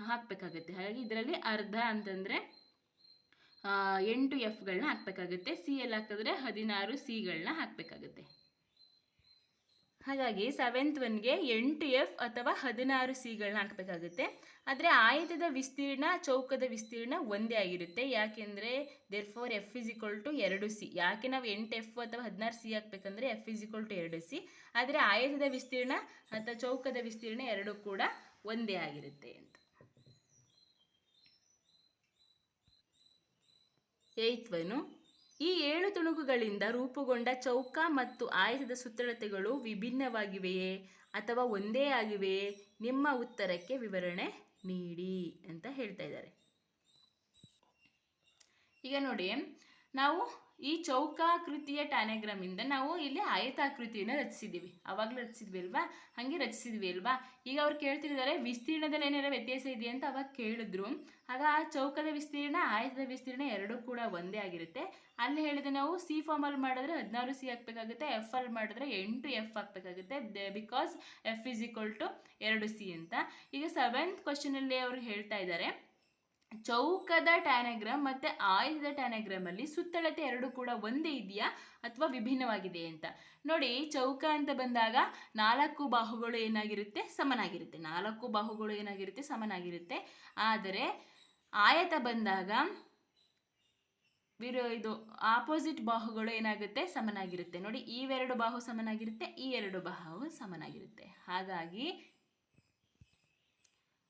ಹಾಕಬೇಕಾಗುತ್ತೆ. ಹಾಗಾಗಿ ಇದರಲ್ಲಿ ಅರ್ಧ ಅಂತಂದರೆ ಎಂಟು ಎಫ್ಗಳನ್ನ ಹಾಕಬೇಕಾಗುತ್ತೆ. ಸಿ ಎಲ್ಲಿ ಹಾಕಿದ್ರೆ ಹದಿನಾರು ಸಿಗಳನ್ನ ಹಾಕಬೇಕಾಗುತ್ತೆ. ಹಾಗಾಗಿ ಸೆವೆಂತ್ ಒನ್ಗೆ ಎಂಟು ಎಫ್ ಅಥವಾ ಹದಿನಾರು ಸಿಗಳನ್ನ ಹಾಕಬೇಕಾಗುತ್ತೆ. ಆದರೆ ಆಯತದ ವಿಸ್ತೀರ್ಣ, ಚೌಕದ ವಿಸ್ತೀರ್ಣ ಒಂದೇ ಆಗಿರುತ್ತೆ. ಯಾಕೆಂದರೆ therefore F is equal to ಎರಡು ಸಿ ಯಾಕೆ ನಾವು ಎಂಟು ಎಫ್ ಅಥವಾ ಹದಿನಾರು ಸಿ ಹಾಕ್ಬೇಕಂದ್ರೆ ಎಫ್ ಇಸ್ ಈಕ್ವಲ್ ಟು ಎರಡು ಸಿ ಆದರೆ ಆಯತದ ವಿಸ್ತೀರ್ಣ ಅಥವಾ ಚೌಕದ ವಿಸ್ತೀರ್ಣ ಎರಡೂ ಕೂಡ ಒಂದೇ ಆಗಿರುತ್ತೆ ಅಂತ. ಏಯ್ತ್ವನು ಈ ಏಳು ತುಣುಕುಗಳಿಂದ ರೂಪುಗೊಂಡ ಚೌಕ ಮತ್ತು ಆಯತದ ಸುತ್ತಳತೆಗಳು ವಿಭಿನ್ನವಾಗಿವೆಯೇ ಅಥವಾ ಒಂದೇ ಆಗಿವೆಯೇ? ನಿಮ್ಮ ಉತ್ತರಕ್ಕೆ ವಿವರಣೆ ನೀಡಿ ಅಂತ ಹೇಳ್ತಾ ಇದ್ದಾರೆ. ಈಗ ನೋಡಿ, ನಾವು ಈ ಚೌಕಾಕೃತಿಯ ಟ್ಯಾನೆಗ್ರಾಮ್ ಇಂದ ನಾವು ಇಲ್ಲಿ ಆಯತಾಕೃತಿಯನ್ನು ರಚಿಸಿದ್ದೀವಿ. ಅವಾಗಲೂ ರಚಿಸಿದ್ವಿ ಅಲ್ವಾ? ಹಾಗೆ ರಚಿಸಿದ್ವಿ ಅಲ್ವಾ? ಈಗ ಅವ್ರು ಕೇಳ್ತಿದ್ದಾರೆ ವಿಸ್ತೀರ್ಣದಲ್ಲಿ ಏನಾರ ವ್ಯತ್ಯಾಸ ಇದೆಯಾ ಅಂತ ಅವಾಗ ಕೇಳಿದ್ರು. ಆಗ ಚೌಕದ ವಿಸ್ತೀರ್ಣ, ಆಯತದ ವಿಸ್ತೀರ್ಣ ಎರಡೂ ಕೂಡ ಒಂದೇ ಆಗಿರುತ್ತೆ. ಅಲ್ಲಿ ಹೇಳಿದ್ರೆ ನಾವು ಸಿ ಫಾರ್ಮಲ್ಲಿ ಮಾಡಿದ್ರೆ ಹದಿನಾರು ಸಿ ಹಾಕ್ಬೇಕಾಗುತ್ತೆ ಎಫ್ ಅಲ್ಲಿ ಮಾಡಿದ್ರೆ ಎಂಟು F ಹಾಕ್ಬೇಕಾಗುತ್ತೆ because F is equal to ಎರಡು ಸಿ ಅಂತ. ಈಗ ಸೆವೆಂತ್ ಕ್ವಶನಲ್ಲಿ ಅವರು ಹೇಳ್ತಾ ಇದ್ದಾರೆ, ಚೌಕದ ಟ್ಯಾನಗ್ರಾಮ್ ಮತ್ತೆ ಆಯುಧದ ಟ್ಯಾನಗ್ರಾಮ್ ಅಲ್ಲಿ ಸುತ್ತಳತೆ ಎರಡು ಕೂಡ ಒಂದೇ ಇದೆಯಾ ಅಥವಾ ವಿಭಿನ್ನವಾಗಿದೆ ಅಂತ. ನೋಡಿ, ಚೌಕ ಅಂತ ಬಂದಾಗ ನಾಲ್ಕು ಬಾಹುಗಳು ಏನಾಗಿರುತ್ತೆ? ಸಮನಾಗಿರುತ್ತೆ. ನಾಲ್ಕು ಬಾಹುಗಳು ಏನಾಗಿರುತ್ತೆ? ಸಮನಾಗಿರುತ್ತೆ. ಆದರೆ ಆಯತ ಬಂದಾಗ ವಿರೋ ಇದು ಆಪೋಸಿಟ್ ಬಾಹುಗಳು ಏನಾಗುತ್ತೆ? ಸಮನಾಗಿರುತ್ತೆ. ನೋಡಿ ಇವೆರಡು ಬಾಹು ಸಮನಾಗಿರುತ್ತೆ, ಈ ಎರಡು ಬಾಹು ಸಮನಾಗಿರುತ್ತೆ. ಹಾಗಾಗಿ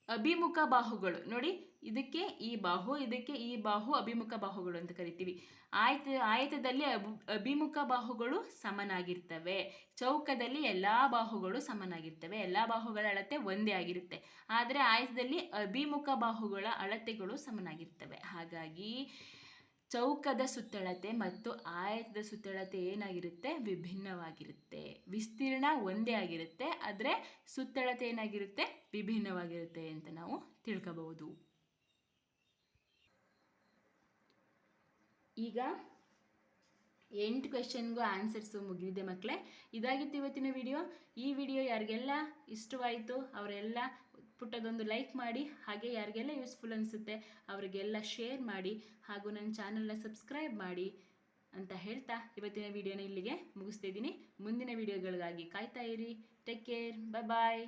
ಅಭಿಮುಖ ಬಾಹುಗಳು. ನೋಡಿ ಇದಕ್ಕೆ ಈ ಬಾಹು, ಇದಕ್ಕೆ ಈ ಬಾಹು ಅಭಿಮುಖ ಬಾಹುಗಳು ಅಂತ ಕರಿತೀವಿ. ಆಯತ, ಆಯತದಲ್ಲಿ ಅಭಿಮುಖ ಬಾಹುಗಳು ಸಮನಾಗಿರ್ತವೆ. ಚೌಕದಲ್ಲಿ ಎಲ್ಲ ಬಾಹುಗಳು ಸಮನಾಗಿರ್ತವೆ. ಎಲ್ಲ ಬಾಹುಗಳ ಅಳತೆ ಒಂದೇ ಆಗಿರುತ್ತೆ. ಆದರೆ ಆಯತದಲ್ಲಿ ಅಭಿಮುಖ ಬಾಹುಗಳ ಅಳತೆಗಳು ಸಮನಾಗಿರ್ತವೆ. ಹಾಗಾಗಿ ಚೌಕದ ಸುತ್ತಳತೆ ಮತ್ತು ಆಯತದ ಸುತ್ತಳತೆ ಏನಾಗಿರುತ್ತೆ? ವಿಭಿನ್ನವಾಗಿರುತ್ತೆ. ವಿಸ್ತೀರ್ಣ ಒಂದೇ ಆಗಿರುತ್ತೆ. ಆದರೆ ಸುತ್ತಳತೆ ಏನಾಗಿರುತ್ತೆ? ವಿಭಿನ್ನವಾಗಿರುತ್ತೆ ಅಂತ ನಾವು ತಿಳ್ಕೋಬಹುದು. ಈಗ ಎಂಟು ಕ್ವೆಶನ್ಗೂ ಆನ್ಸರ್ಸು ಮುಗಿದಿದೆ ಮಕ್ಕಳೇ ಇದಾಗಿತ್ತು ಇವತ್ತಿನ ವಿಡಿಯೋ ಈ ವಿಡಿಯೋ ಯಾರಿಗೆಲ್ಲ ಇಷ್ಟವಾಯಿತು, ಅವರೆಲ್ಲ ಪುಟ್ಟದೊಂದು ಲೈಕ್ ಮಾಡಿ, ಹಾಗೆ ಯಾರಿಗೆಲ್ಲ ಯೂಸ್ಫುಲ್ ಅನಿಸುತ್ತೆ, ಅವರಿಗೆಲ್ಲ ಶೇರ್ ಮಾಡಿ, ಹಾಗೂ ನನ್ನ ಚಾನಲ್ನ ಸಬ್ಸ್ಕ್ರೈಬ್ ಮಾಡಿ ಅಂತ ಹೇಳ್ತಾ ಇವತ್ತಿನ ವಿಡಿಯೋನ ಇಲ್ಲಿಗೆ ಮುಗಿಸ್ತಾ ಇದ್ದೀನಿ. ಮುಂದಿನ ವಿಡಿಯೋಗಳಿಗಾಗಿ ಕಾಯ್ತಾ ಇರಿ. Take care bye